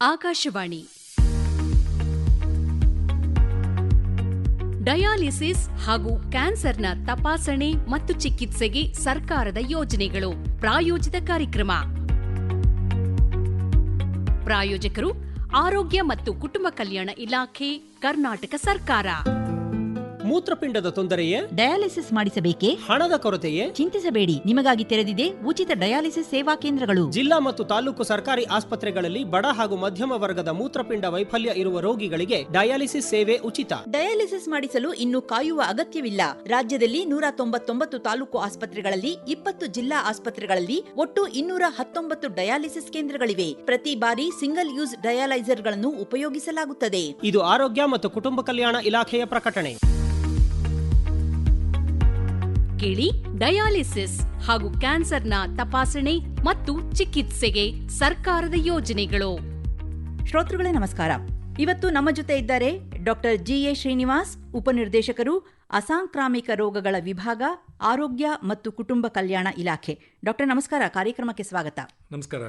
Akashvani. Dialysis ಹಾಗೂ ಕ್ಯಾನ್ಸರ್ನ ತಪಾಸಣೆ ಮತ್ತು ಚಿಕಿತ್ಸೆಗೆ ಸರ್ಕಾರದ ಯೋಜನೆಗಳು. ಪ್ರಾಯೋಜಿತ ಕಾರ್ಯಕ್ರಮ. ಪ್ರಾಯೋಜಕರು ಆರೋಗ್ಯ ಮತ್ತು ಕುಟುಂಬ ಕಲ್ಯಾಣ ಇಲಾಖೆ, ಕರ್ನಾಟಕ ಸರ್ಕಾರ. ಮೂತ್ರಪಿಂಡದ ತೊಂದರೆಯೇ? ಡಯಾಲಿಸಿಸ್ ಮಾಡಿಸಬೇಕೇ? ಹಣದ ಕೊರತೆಯೇ? ಚಿಂತಿಸಬೇಡಿ ನಿಮಗಾಗಿ ತೆರೆದಿದೆ ಉಚಿತ ಡಯಾಲಿಸಿಸ್ ಸೇವಾ ಕೇಂದ್ರಗಳು. ಜಿಲ್ಲಾ ಮತ್ತು ತಾಲೂಕು ಸರ್ಕಾರಿ ಆಸ್ಪತ್ರೆಗಳಲ್ಲಿ ಬಡ ಹಾಗೂ ಮಧ್ಯಮ ವರ್ಗದ ಮೂತ್ರಪಿಂಡ ವೈಫಲ್ಯ ಇರುವ ರೋಗಿಗಳಿಗೆ ಡಯಾಲಿಸಿಸ್ ಸೇವೆ ಉಚಿತ. ಡಯಾಲಿಸಿಸ್ ಮಾಡಿಸಲು ಇನ್ನು ಕಾಯುವ ಅಗತ್ಯವಿಲ್ಲ. ರಾಜ್ಯದಲ್ಲಿ ನೂರ ತೊಂಬತ್ತೊಂಬತ್ತು ತಾಲೂಕು ಆಸ್ಪತ್ರೆಗಳಲ್ಲಿ ಇಪ್ಪತ್ತು ಜಿಲ್ಲಾ ಆಸ್ಪತ್ರೆಗಳಲ್ಲಿ ಒಟ್ಟು ಇನ್ನೂರ ಹತ್ತೊಂಬತ್ತು ಡಯಾಲಿಸಿಸ್ ಕೇಂದ್ರಗಳಿವೆ. ಪ್ರತಿ ಬಾರಿ ಸಿಂಗಲ್ ಯೂಸ್ ಡಯಾಲೈಸರ್ಗಳನ್ನು ಉಪಯೋಗಿಸಲಾಗುತ್ತದೆ. ಇದು ಆರೋಗ್ಯ ಮತ್ತು ಕುಟುಂಬ ಕಲ್ಯಾಣ ಇಲಾಖೆಯ ಪ್ರಕಟಣೆ. ಕೇಳಿ ಡಯಾಲಿಸಿಸ್ ಹಾಗೂ ಕ್ಯಾನ್ಸರ್ನ ತಪಾಸಣೆ ಮತ್ತು ಚಿಕಿತ್ಸೆಗೆ ಸರ್ಕಾರದ ಯೋಜನೆಗಳು. ಶ್ರೋತೃಗಳೇ ನಮಸ್ಕಾರ. ಇವತ್ತು ನಮ್ಮ ಜೊತೆ ಇದ್ದಾರೆ ಡಾಕ್ಟರ್ ಜಿ ಎ ಶ್ರೀನಿವಾಸ್ ಉಪನಿರ್ದೇಶಕರು ಅಸಾಂಕ್ರಾಮಿಕ ರೋಗಗಳ ವಿಭಾಗ ಆರೋಗ್ಯ ಮತ್ತು ಕುಟುಂಬ ಕಲ್ಯಾಣ ಇಲಾಖೆ. ಡಾಕ್ಟರ್ ನಮಸ್ಕಾರ ಕಾರ್ಯಕ್ರಮಕ್ಕೆ ಸ್ವಾಗತ. ನಮಸ್ಕಾರ.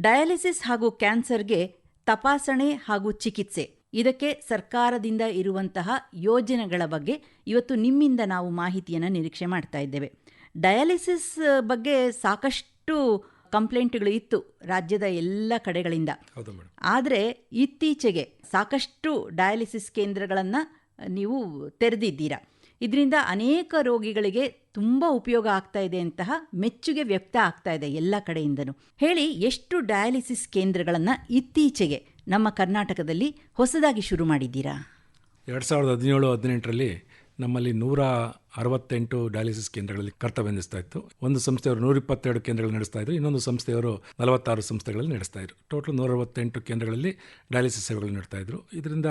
ಡಯಾಲಿಸಿಸ್ ಹಾಗೂ ಕ್ಯಾನ್ಸರ್ಗೆ ತಪಾಸಣೆ ಹಾಗೂ ಚಿಕಿತ್ಸೆ. ಇದಕ್ಕೆ ಸರ್ಕಾರದಿಂದ ಇರುವಂತಹ ಯೋಜನೆಗಳ ಬಗ್ಗೆ ಇವತ್ತು ನಿಮ್ಮಿಂದ ನಾವು ಮಾಹಿತಿಯನ್ನು ನಿರೀಕ್ಷೆ ಮಾಡ್ತಾ ಇದ್ದೇವೆ. ಡಯಾಲಿಸಿಸ್ ಬಗ್ಗೆ ಸಾಕಷ್ಟು ಕಂಪ್ಲೇಂಟ್ಗಳು ಇತ್ತು ರಾಜ್ಯದ ಎಲ್ಲ ಕಡೆಗಳಿಂದ. ಆದರೆ ಇತ್ತೀಚೆಗೆ ಸಾಕಷ್ಟು ಡಯಾಲಿಸಿಸ್ ಕೇಂದ್ರಗಳನ್ನು ನೀವು ತೆರೆದಿದ್ದೀರಾ. ಇದರಿಂದ ಅನೇಕ ರೋಗಿಗಳಿಗೆ ತುಂಬ ಉಪಯೋಗ ಆಗ್ತಾ ಇದೆ ಅಂತಹ ಮೆಚ್ಚುಗೆ ವ್ಯಕ್ತ ಆಗ್ತಾ ಇದೆ ಎಲ್ಲ ಕಡೆಯಿಂದನೂ. ಹೇಳಿ ಎಷ್ಟು ಡಯಾಲಿಸಿಸ್ ಕೇಂದ್ರಗಳನ್ನು ಇತ್ತೀಚೆಗೆ ನಮ್ಮ ಕರ್ನಾಟಕದಲ್ಲಿ ಹೊಸದಾಗಿ ಶುರು ಮಾಡಿದ್ದೀರಾ? ಎರಡು ಸಾವಿರದ ಹದಿನೇಳು, ಹದಿನೆಂಟರಲ್ಲಿ ನಮ್ಮಲ್ಲಿ ನೂರ ಅರವತ್ತೆಂಟು ಡಯಾಲಿಸಿಸ್ ಕೇಂದ್ರಗಳಲ್ಲಿ ಕರ್ತವ್ಯ ನಡೆಸ್ತಾ ಇತ್ತು. ಒಂದು ಸಂಸ್ಥೆಯವರು ನೂರ ಇಪ್ಪತ್ತೆರಡು ಕೇಂದ್ರಗಳು ನಡೆಸ್ತಾ ಇದ್ರು, ಇನ್ನೊಂದು ಸಂಸ್ಥೆಯವರು ನಲವತ್ತಾರು ಸಂಸ್ಥೆಗಳಲ್ಲಿ ನಡೆಸ್ತಾ ಇದ್ರು. ಟೋಟಲ್ ನೂರ ಅರವತ್ತೆಂಟು ಕೇಂದ್ರಗಳಲ್ಲಿ ಡಯಾಲಿಸಿಸ್ ಸೇವೆಗಳು ನೀಡ್ತಾ ಇದ್ರು. ಇದರಿಂದ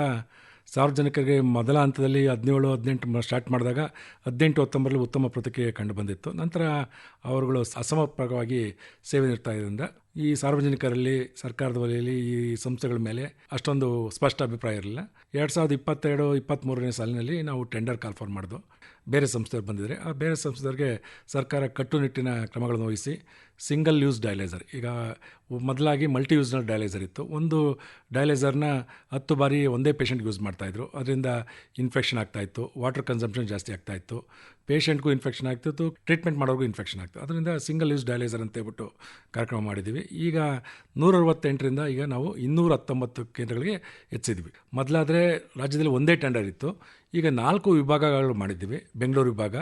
ಸಾರ್ವಜನಿಕರಿಗೆ ಮೊದಲ ಹಂತದಲ್ಲಿ ಹದಿನೇಳು, ಹದಿನೆಂಟು ಸ್ಟಾರ್ಟ್ ಮಾಡಿದಾಗ ಹದಿನೆಂಟು ಹತ್ತೊಂಬರಲ್ಲಿ ಉತ್ತಮ ಪ್ರತಿಕ್ರಿಯೆ ಕಂಡು ಬಂದಿತ್ತು ನಂತರ ಅವರುಗಳು ಅಸಮರ್ಪಕವಾಗಿ ಸೇವೆ ನೀಡ್ತಾ ಇದ್ದರಿಂದ ಈ ಸಾರ್ವಜನಿಕರಲ್ಲಿ, ಸರ್ಕಾರದ ವಲಯಲ್ಲಿ ಈ ಸಂಸ್ಥೆಗಳ ಮೇಲೆ ಅಷ್ಟೊಂದು ಸ್ಪಷ್ಟ ಅಭಿಪ್ರಾಯ ಇರಲಿಲ್ಲ. ಎರಡು ಸಾವಿರದ ಇಪ್ಪತ್ತೆರಡು ಇಪ್ಪತ್ತ್ಮೂರನೇ ಸಾಲಿನಲ್ಲಿ ನಾವು ಟೆಂಡರ್ ಕಾಲ್ಫಾರ್ ಮಾಡಿದ್ವು. ಬೇರೆ ಸಂಸ್ಥೆಯವ್ರು ಬಂದಿದ್ದಾರೆ. ಆ ಬೇರೆ ಸಂಸ್ಥೆಯವ್ರಿಗೆ ಸರ್ಕಾರ ಕಟ್ಟುನಿಟ್ಟಿನ ಕ್ರಮಗಳನ್ನು ವಹಿಸಿ ಸಿಂಗಲ್ ಯೂಸ್ ಡಯಲೈಸರ್ ಈಗ ಮೊದಲಾಗಿ ಮಲ್ಟಿ ಯೂಸ್ನಲ್ ಡಯಲೈಸರ್ ಇತ್ತು. ಒಂದು ಡಯಲೈಸರ್ನ ಹತ್ತು ಬಾರಿ ಒಂದೇ ಪೇಷಂಟ್ಗೆ ಯೂಸ್ ಮಾಡ್ತಾಯಿದ್ರು ಅದರಿಂದ ಇನ್ಫೆಕ್ಷನ್ ಆಗ್ತಾಯಿತ್ತು ವಾಟರ್ ಕನ್ಸಂಪ್ಷನ್ ಜಾಸ್ತಿ ಆಗ್ತಾಯಿತ್ತು ಪೇಷಂಟ್ಗೂ ಇನ್ಫೆಕ್ಷನ್ ಆಗ್ತಿತ್ತು. ಟ್ರೀಟ್ಮೆಂಟ್ ಮಾಡೋರ್ಗೂ ಇನ್ಫೆಕ್ಷನ್ ಆಗ್ತಿತ್ತು. ಅದರಿಂದ ಸಿಂಗಲ್ ಯೂಸ್ ಡಯಲೈಸರ್ ಅಂತ ಹೇಳ್ಬಿಟ್ಟು ಕಾರ್ಯಕ್ರಮ ಮಾಡಿದ್ದೀವಿ ಈಗ ನೂರ ಅರವತ್ತೆಂಟರಿಂದ ಈಗ ನಾವು ಇನ್ನೂರ ಹತ್ತೊಂಬತ್ತು ಕೇಂದ್ರಗಳಿಗೆ ಹೆಚ್ಚಿದ್ವಿ ಮೊದಲಾದರೆ ರಾಜ್ಯದಲ್ಲಿ ಒಂದೇ ಟೆಂಡರ್ ಇತ್ತು. ಈಗ ನಾಲ್ಕು ವಿಭಾಗಗಳು ಮಾಡಿದ್ದೀವಿ. ಬೆಂಗಳೂರು ವಿಭಾಗ,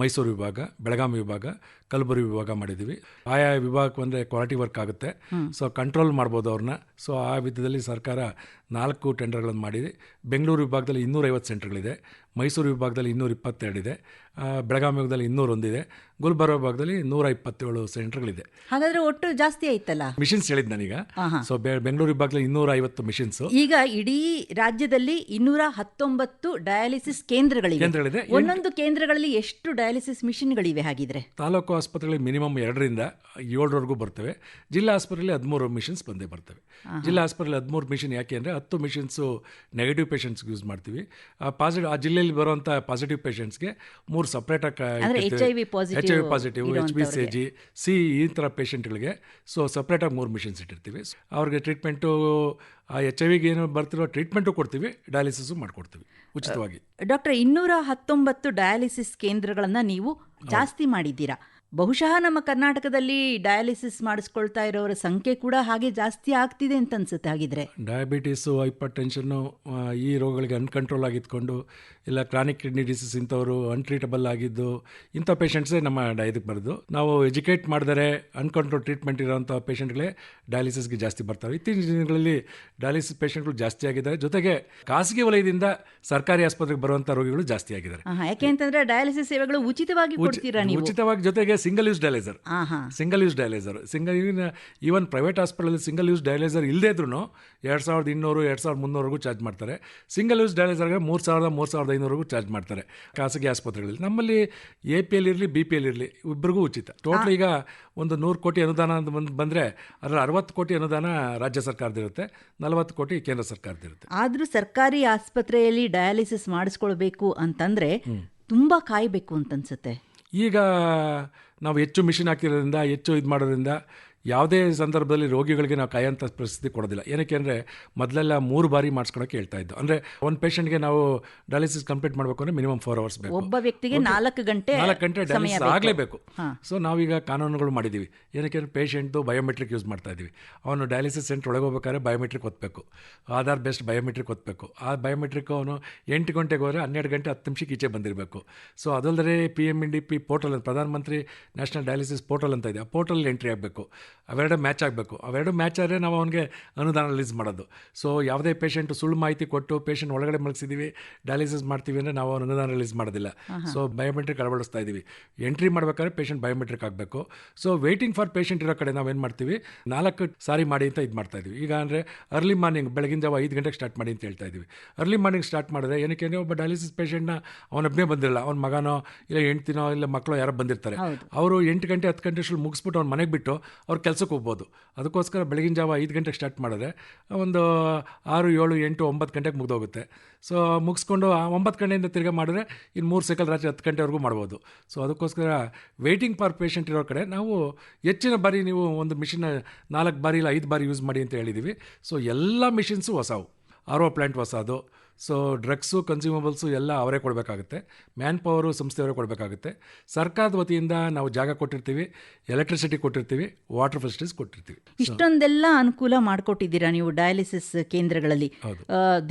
ಮೈಸೂರು ವಿಭಾಗ, ಬೆಳಗಾವಿ ವಿಭಾಗ ಕಲಬುರಗಿ ವಿಭಾಗ ಮಾಡಿದ್ದೀವಿ. ಆಯಾ ವಿಭಾಗಕ್ಕೆ ಬಂದರೆ ಕ್ವಾಲಿಟಿ ವರ್ಕ್ ಆಗುತ್ತೆ. ಸೊ ಕಂಟ್ರೋಲ್ ಮಾಡ್ಬೋದು ಅವ್ರನ್ನ. ಸೊ ಆ ವಿಧದಲ್ಲಿ ಸರ್ಕಾರ ನಾಲ್ಕು ಟೆಂಡರ್ಗಳನ್ನು ಮಾಡಿದೆ. ಬೆಂಗಳೂರು ವಿಭಾಗದಲ್ಲಿ ಇನ್ನೂರೈವತ್ತು ಸೆಂಟ್ರ್ಗಳಿದೆ. ಮೈಸೂರು ವಿಭಾಗದಲ್ಲಿ ಇನ್ನೂರ ಇಪ್ಪತ್ತೆರಡಿದೆ ಬೆಳಗಾವಿ ವಿಭಾಗದಲ್ಲಿ ಇನ್ನೂರೊಂದಿದೆ. ಗುಲ್ಬರ್ಗ ವಿಭಾಗದಲ್ಲಿ ನೂರ ಇಪ್ಪತ್ತೇಳು ಸೆಂಟ್ರ್ಗಳಿದೆ. ಹಾಗಾದ್ರೆ ಒಟ್ಟು ಜಾಸ್ತಿ ಆಯ್ತಲ್ಲ? ಮಿಷಿನ್ಸ್ ಹೇಳಿದ್ ನಾನೀಗ. ಸೊ ಬೆಂಗಳೂರು ವಿಭಾಗದಲ್ಲಿ ಇನ್ನೂರ ಐವತ್ತು ಮಿಷಿನ್ಸ್. ಈಗ ಇಡೀ ರಾಜ್ಯದಲ್ಲಿ ಇನ್ನೂರ ಹತ್ತೊಂಬತ್ತು ಡಯಾಲಿಸಿಸ್ ಕೇಂದ್ರಗಳಿವೆ. ಕೇಂದ್ರಗಳಿದೆ. ಒಂದೊಂದು ಕೇಂದ್ರಗಳಲ್ಲಿ ಎಷ್ಟು ಡಯಾಲಿಸಿಸ್ ಮಿಷಿನ್ಗಳಿವೆ ಹಾಗಿದ್ರೆ? ತಾಲೂಕು ಆಸ್ಪತ್ರೆಗಳಲ್ಲಿ ಮಿನಿಮಮ್ ಎರಡರಿಂದ ಏಳರವರೆಗೂ ಬರ್ತವೆ. ಜಿಲ್ಲಾ ಆಸ್ಪತ್ರೆಯಲ್ಲಿ ಹದಿಮೂರು ಮಿಷಿನ್ಸ್ ಬಂದೇ ಬರ್ತವೆ. ಜಿಲ್ಲಾ ಆಸ್ಪತ್ರೆಯಲ್ಲಿ ಹದಿಮೂರು ಮಿಷನ್ ಯಾಕೆ ಅಂದರೆ ಹತ್ತು ಮಿಷಿನ್ಸು ನೆಗೆಟಿವ್ ಪೇಷಂಟ್ಸ್ಗೆ ಯೂಸ್ ಮಾಡ್ತೀವಿ. ಆ ಪಾಸಿಟಿವ್ ಆ ಜಿಲ್ಲೆಯಲ್ಲಿ ಬರುವಂಥ ಪಾಸಿಟಿವ್ ಪೇಷಂಟ್ಸ್ಗೆ ಮೂರು ಸಪ್ರೇಟಾಗಿ H I V positive H B C G C ಈ ಥರ ಪೇಷಂಟ್ಗಳಿಗೆ ಸೊ ಸಪ್ರೇಟಾಗಿ ಮೂರು ಮಿಷನ್ಸ್ ಇಟ್ಟಿರ್ತೀವಿ. ಅವ್ರಿಗೆ ಟ್ರೀಟ್ಮೆಂಟು ಆ ಎಚ್ ಐ ವಿಗೆ ಏನು ಬರ್ತಿರೋ ಟ್ರೀಟ್ಮೆಂಟು ಕೊಡ್ತೀವಿ ಡಯಾಲಿಸಿಸು ಮಾಡಿಕೊಡ್ತೀವಿ ಉಚಿತವಾಗಿ. ಡಾಕ್ಟರ್ ಇನ್ನೂರ ಹತ್ತೊಂಬತ್ತು ಡಯಾಲಿಸಿಸ್ ಕೇಂದ್ರಗಳನ್ನು ನೀವು ಜಾಸ್ತಿ ಮಾಡಿದ್ದೀರಾ? ಬಹುಶಃ ನಮ್ಮ ಕರ್ನಾಟಕದಲ್ಲಿ ಡಯಾಲಿಸಿಸ್ ಮಾಡಿಸ್ಕೊಳ್ತಾ ಇರೋರ ಸಂಖ್ಯೆ ಕೂಡ ಹಾಗೆ ಜಾಸ್ತಿ ಆಗ್ತಿದೆ ಅಂತ ಅನ್ಸುತ್ತೆ ಹಾಗಿದ್ರೆ. ಡಯಾಬಿಟೀಸು ಹೈಪರ್ ಟೆನ್ಷನ್ನು ಈ ರೋಗಗಳಿಗೆ ಅನ್ಕಂಟ್ರೋಲ್ ಆಗಿದ್ಕೊಂಡು ಇಲ್ಲ ಕ್ರಾನಿಕ್ ಕಿಡ್ನಿ ಡಿಸೀಸ್ ಇಂಥವರು ಅನ್ಟ್ರೀಟಬಲ್ ಆಗಿದ್ದು ಇಂಥ ಪೇಷಂಟ್ಸೇ ನಮ್ಮ ಇದಕ್ಕೆ ಬರೋದು. ನಾವು ಎಜುಕೇಟ್ ಮಾಡಿದರೆ ಅನ್ಕಂಟ್ರೋಲ್ ಟ್ರೀಟ್ಮೆಂಟ್ ಇರೋಂಥ ಪೇಷಂಟ್ಗಳೇ ಡಯಾಲಿಸಿಸ್ಗೆ ಜಾಸ್ತಿ ಬರ್ತವೆ. ಇತ್ತೀಚಿನ ದಿನಗಳಲ್ಲಿ ಡಯಾಲಿಸಿಸ್ ಪೇಷಂಟ್ಗಳು ಜಾಸ್ತಿ ಆಗಿದ್ದಾರೆ. ಜೊತೆಗೆ ಖಾಸಗಿ ವಲಯದಿಂದ ಸರ್ಕಾರಿ ಆಸ್ಪತ್ರೆಗೆ ಬರುವಂಥ ರೋಗಿಗಳು ಜಾಸ್ತಿ ಆಗಿದ್ದಾರೆ. ಯಾಕೆಂತಂದ್ರೆ ಯಾಕೆ ಅಂತಂದ್ರೆ ಡಯಾಲಿಸಿಸ್ ಸೇವೆಗಳು ಉಚಿತವಾಗಿ ಉಚಿತವಾಗಿ ಜೊತೆಗೆ single use dialyser single use dialyser single even private hospital single use dialyser ಇಲ್ಲದೇ ಇದ್ರೂ ಎರಡು ಸಾವಿರದ ಇನ್ನೂರು ಎರಡು ಸಾವಿರದ ಮುನ್ನೂರವರೆಗೂ ಚಾರ್ಜ್ ಮಾಡ್ತಾರೆ. ಸಿಂಗಲ್ ಯೂಸ್ ಡಯಾಲೈಸರ್ಗೆ ಮೂರು ಸಾವಿರದ ಮೂರು ಸಾವಿರದ ಐನೂರವರೆಗೂ ಚಾರ್ಜ್ ಮಾಡ್ತಾರೆ. ಖಾಸಗಿ ಆಸ್ಪತ್ರೆಗಳಲ್ಲಿ. ನಮ್ಮಲ್ಲಿ ಎ ಪಿ ಎಲ್ ಇರಲಿ ಬಿ ಪಿ ಎಲ್ ಇರಲಿ ಇಬ್ಬರಿಗೂ ಉಚಿತ. ಟೋಟಲ್ ಈಗ ಒಂದು ನೂರು ಕೋಟಿ ಅನುದಾನ ಅಂತ ಬಂದು ಬಂದರೆ ಅದರಲ್ಲಿ ಅರವತ್ತು ಕೋಟಿ ಅನುದಾನ ರಾಜ್ಯ ಸರ್ಕಾರದಿರುತ್ತೆ ನಲವತ್ತು ಕೋಟಿ ಕೇಂದ್ರ ಸರ್ಕಾರದಿರುತ್ತೆ ಆದರೂ ಸರ್ಕಾರಿ ಆಸ್ಪತ್ರೆಯಲ್ಲಿ ಡಯಾಲಿಸಿಸ್ ಮಾಡಿಸ್ಕೊಳ್ಬೇಕು ಅಂತಂದರೆ ತುಂಬ ಕಾಯಬೇಕು ಅಂತ ಅನ್ಸುತ್ತೆ. ಈಗ ನಾವು ಹೆಚ್ಚು ಮಿಷಿನ್ ಹಾಕಿರೋದ್ರಿಂದ ಹೆಚ್ಚು ಇದು ಮಾಡೋದ್ರಿಂದ ಯಾವುದೇ ಸಂದರ್ಭದಲ್ಲಿ ರೋಗಿಗಳಿಗೆ ನಾವು ಕಾಯೋಂಥ ಪರಿಸ್ಥಿತಿ ಕೊಡೋದಿಲ್ಲ. ಏನಕ್ಕೆ ಅಂದರೆ ಮೊದಲೆಲ್ಲ ಮೂರು ಬಾರಿ ಮಾಡಿಸ್ಕೊಳಕ್ಕೆ ಹೇಳ್ತಾ ಇದ್ದು. ಅಂದರೆ ಒಂದು ಪೇಷಂಟ್ಗೆ ನಾವು ಡಯಾಲಿಸಿಸ್ ಕಂಪ್ಲೀಟ್ ಮಾಡಬೇಕು ಅಂದರೆ ಮಿನಿಮಮ್ ಫೋರ್ ಅವರ್ಸ್ ಬೇಕು. ಒಬ್ಬ ವ್ಯಕ್ತಿಗೆ ನಾಲ್ಕು ಗಂಟೆ ನಾಲ್ಕು ಗಂಟೆ ಡಯಾಲಿಸಿಸ್ ಆಗಲೇಬೇಕು. ಸೊ ನಾವೀಗ ಕಾನೂನುಗಳು ಮಾಡಿದ್ದೀವಿ ಏನಕ್ಕೆ ಪೇಷಂಟ್ದು ಬಯೋಮೆಟ್ರಿಕ್ ಯೂಸ್ ಮಾಡ್ತಾ ಇದ್ದೀವಿ ಅವನು ಡಯಾಲಿಸಿಸ್ ಸೆಂಟ್ರ್ ಒಳಗೆ ಹೋಗ್ಬೇಕಾದ್ರೆ ಬಯೋಮೆಟ್ರಿಕ್ ಒತ್ತಬೇಕು ಆಧಾರ್ ಬೆಸ್ಟ್ ಬಯೋಮೆಟ್ರಿಕ್ ಒತ್ತಬೇಕು ಆ ಬಯೋಮೆಟ್ರಿಕ್ ಅವನು ಎಂಟು ಗಂಟೆಗೆ ಹೋದರೆ ಹನ್ನೆರಡು ಗಂಟೆ ಹತ್ತು ನಿಮಿಷಕ್ಕೆ ಈಚೆ ಬಂದಿರಬೇಕು. ಸೊ ಅದಲ್ಲದೆ P M N D P portal ಪ್ರಧಾನಮಂತ್ರಿ ನ್ಯಾಷನಲ್ ಡಯಾಲಿಸಿಸ್ ಪೋರ್ಟಲ್ ಅಂತ ಇದೆ. ಆ ಪೋರ್ಟಲ್ ಎಂಟ್ರಿ ಆಗಬೇಕು. ಅವೆರಡು ಮ್ಯಾಚ್ ಆಗಬೇಕು. ಅವೆರಡು ಮ್ಯಾಚ್ ಆದರೆ ನಾವು ಅವನಿಗೆ ಅನುದಾನ ರಿಲೀಸ್ ಮಾಡೋದು. ಸೊ ಯಾವುದೇ ಪೇಷಂಟ್ ಸುಳ್ಳು ಮಾಹಿತಿ ಕೊಟ್ಟು ಪೇಷಂಟ್ ಒಳಗಡೆ ಮಲಗಿಸಿದ್ದೀವಿ ಡಯಾಲಿಸಿಸ್ ಮಾಡ್ತೀವಿ ಅಂದರೆ ನಾವು ಅವ್ನ ಅನುದಾನ ರಿಲೀಸ್ ಮಾಡೋದಿಲ್ಲ. ಸೊ ಬಯೋಮೆಟ್ರಿಕ್ ಅಳವಡಿಸ್ತಾ ಇದ್ದೀವಿ ಎಂಟ್ರಿ ಮಾಡಬೇಕಾದ್ರೆ ಪೇಷಂಟ್ ಬಯೋಮೆಟ್ರಿಕ್ ಆಗಬೇಕು. ಸೊ ವೇಟಿಂಗ್ ಫಾರ್ ಪೇಷಂಟ್ ಇರೋ ಕಡೆ ನಾವೇನು ಮಾಡ್ತೀವಿ? ನಾಲ್ಕು ಸಾರಿ ಮಾಡಿ ಅಂತ ಇದು ಮಾಡ್ತಾ ಇದ್ದೀವಿ ಈಗ ಅಂದರೆ ಅರ್ಲಿ ಮಾರ್ನಿಂಗ್ ಬೆಳಗಿನ ಜಾವ ಐದು ಗಂಟೆಗೆ ಸ್ಟಾರ್ಟ್ ಮಾಡಿ ಅಂತ ಹೇಳ್ತಾ ಇದ್ದೀವಿ ಅರ್ಲಿ ಮಾರ್ನಿಂಗ್ ಸ್ಟಾರ್ಟ್ ಮಾಡಿದ್ರೆ ಏನಕ್ಕೆ ಅಂದರೆ ಒಬ್ಬ ಡಯಾಲಿಸಿಸ್ ಪೇಷಂಟ್ನ ಅವನೊಬ್ಬನೇ ಬಂದಿರಲ್ಲ. ಅವ್ನ ಮಗನೋ ಇಲ್ಲ ಹೆಂಡ್ತಿನೋ ಇಲ್ಲ ಮಕ್ಕಳು ಯಾರೋ ಬಂದಿರ್ತಾರೆ. ಅವರು ಎಂಟು ಗಂಟೆ ಹತ್ತು ಗಂಟೆ ಅಷ್ಟು ಮುಗಿಸ್ಬಿಟ್ಟು ಅವ್ನ ಮನೆಗೆ ಬಿಟ್ಟು ಅವ್ರು ಕೆಲಸಕ್ಕೆ ಹೋಗ್ಬೋದು. ಅದಕ್ಕೋಸ್ಕರ ಬೆಳಗಿನ ಜಾವ ಐದು ಗಂಟೆಗೆ ಸ್ಟಾರ್ಟ್ ಮಾಡಿದ್ರೆ, ಒಂದು ಆರು, ಏಳು, ಎಂಟು, ಒಂಬತ್ತು ಗಂಟೆಗೆ ಮುಗ್ದೋಗುತ್ತೆ. ಸೊ ಮುಗಿಸ್ಕೊಂಡು ಒಂಬತ್ತು ಗಂಟೆಯಿಂದ ತಿರ್ಗಿ ಮಾಡಿದ್ರೆ ಇನ್ನು ಮೂರು ಸೈಕಲ್ ರಾತ್ರಿ ಹತ್ತು ಗಂಟೆವರೆಗೂ ಮಾಡ್ಬೋದು. ಸೊ ಅದಕ್ಕೋಸ್ಕರ ವೇಟಿಂಗ್ ಫಾರ್ ಪೇಷಂಟ್ ಇರೋ ಕಡೆ ನಾವು ಹೆಚ್ಚಿನ ಬಾರಿ ನೀವು ಒಂದು ಮಿಷಿನ್ ನಾಲ್ಕು ಬಾರಿ ಇಲ್ಲ ಐದು ಬಾರಿ ಯೂಸ್ ಮಾಡಿ ಅಂತ ಹೇಳಿದ್ದೀವಿ ಸೊ ಎಲ್ಲ ಮಿಷಿನ್ಸು ಹೊಸವು. ಆರ್ ಒ ಪ್ಲ್ಯಾಂಟ್ ಹೊಸದು. ಸೊ ಡ್ರಗ್ಸು ಕನ್ಸ್ಯೂಮಬಲ್ಸು ಎಲ್ಲ ಅವರೇ ಕೊಡಬೇಕಾಗುತ್ತೆ. ಮ್ಯಾನ್ ಪವರು ಸಂಸ್ಥೆಯವರೇ ಕೊಡಬೇಕಾಗುತ್ತೆ. ಸರ್ಕಾರದ ವತಿಯಿಂದ ನಾವು ಜಾಗ ಕೊಟ್ಟಿರ್ತೀವಿ ಎಲೆಕ್ಟ್ರಿಸಿಟಿ ಕೊಟ್ಟಿರ್ತೀವಿ ವಾಟರ್ ಫೆಸಿಲಿಟೀಸ್ ಕೊಟ್ಟಿರ್ತೀವಿ. ಇಷ್ಟೊಂದೆಲ್ಲ ಅನುಕೂಲ ಮಾಡಿಕೊಟ್ಟಿದ್ದೀರಾ ನೀವು ಡಯಾಲಿಸಿಸ್ ಕೇಂದ್ರಗಳಲ್ಲಿ?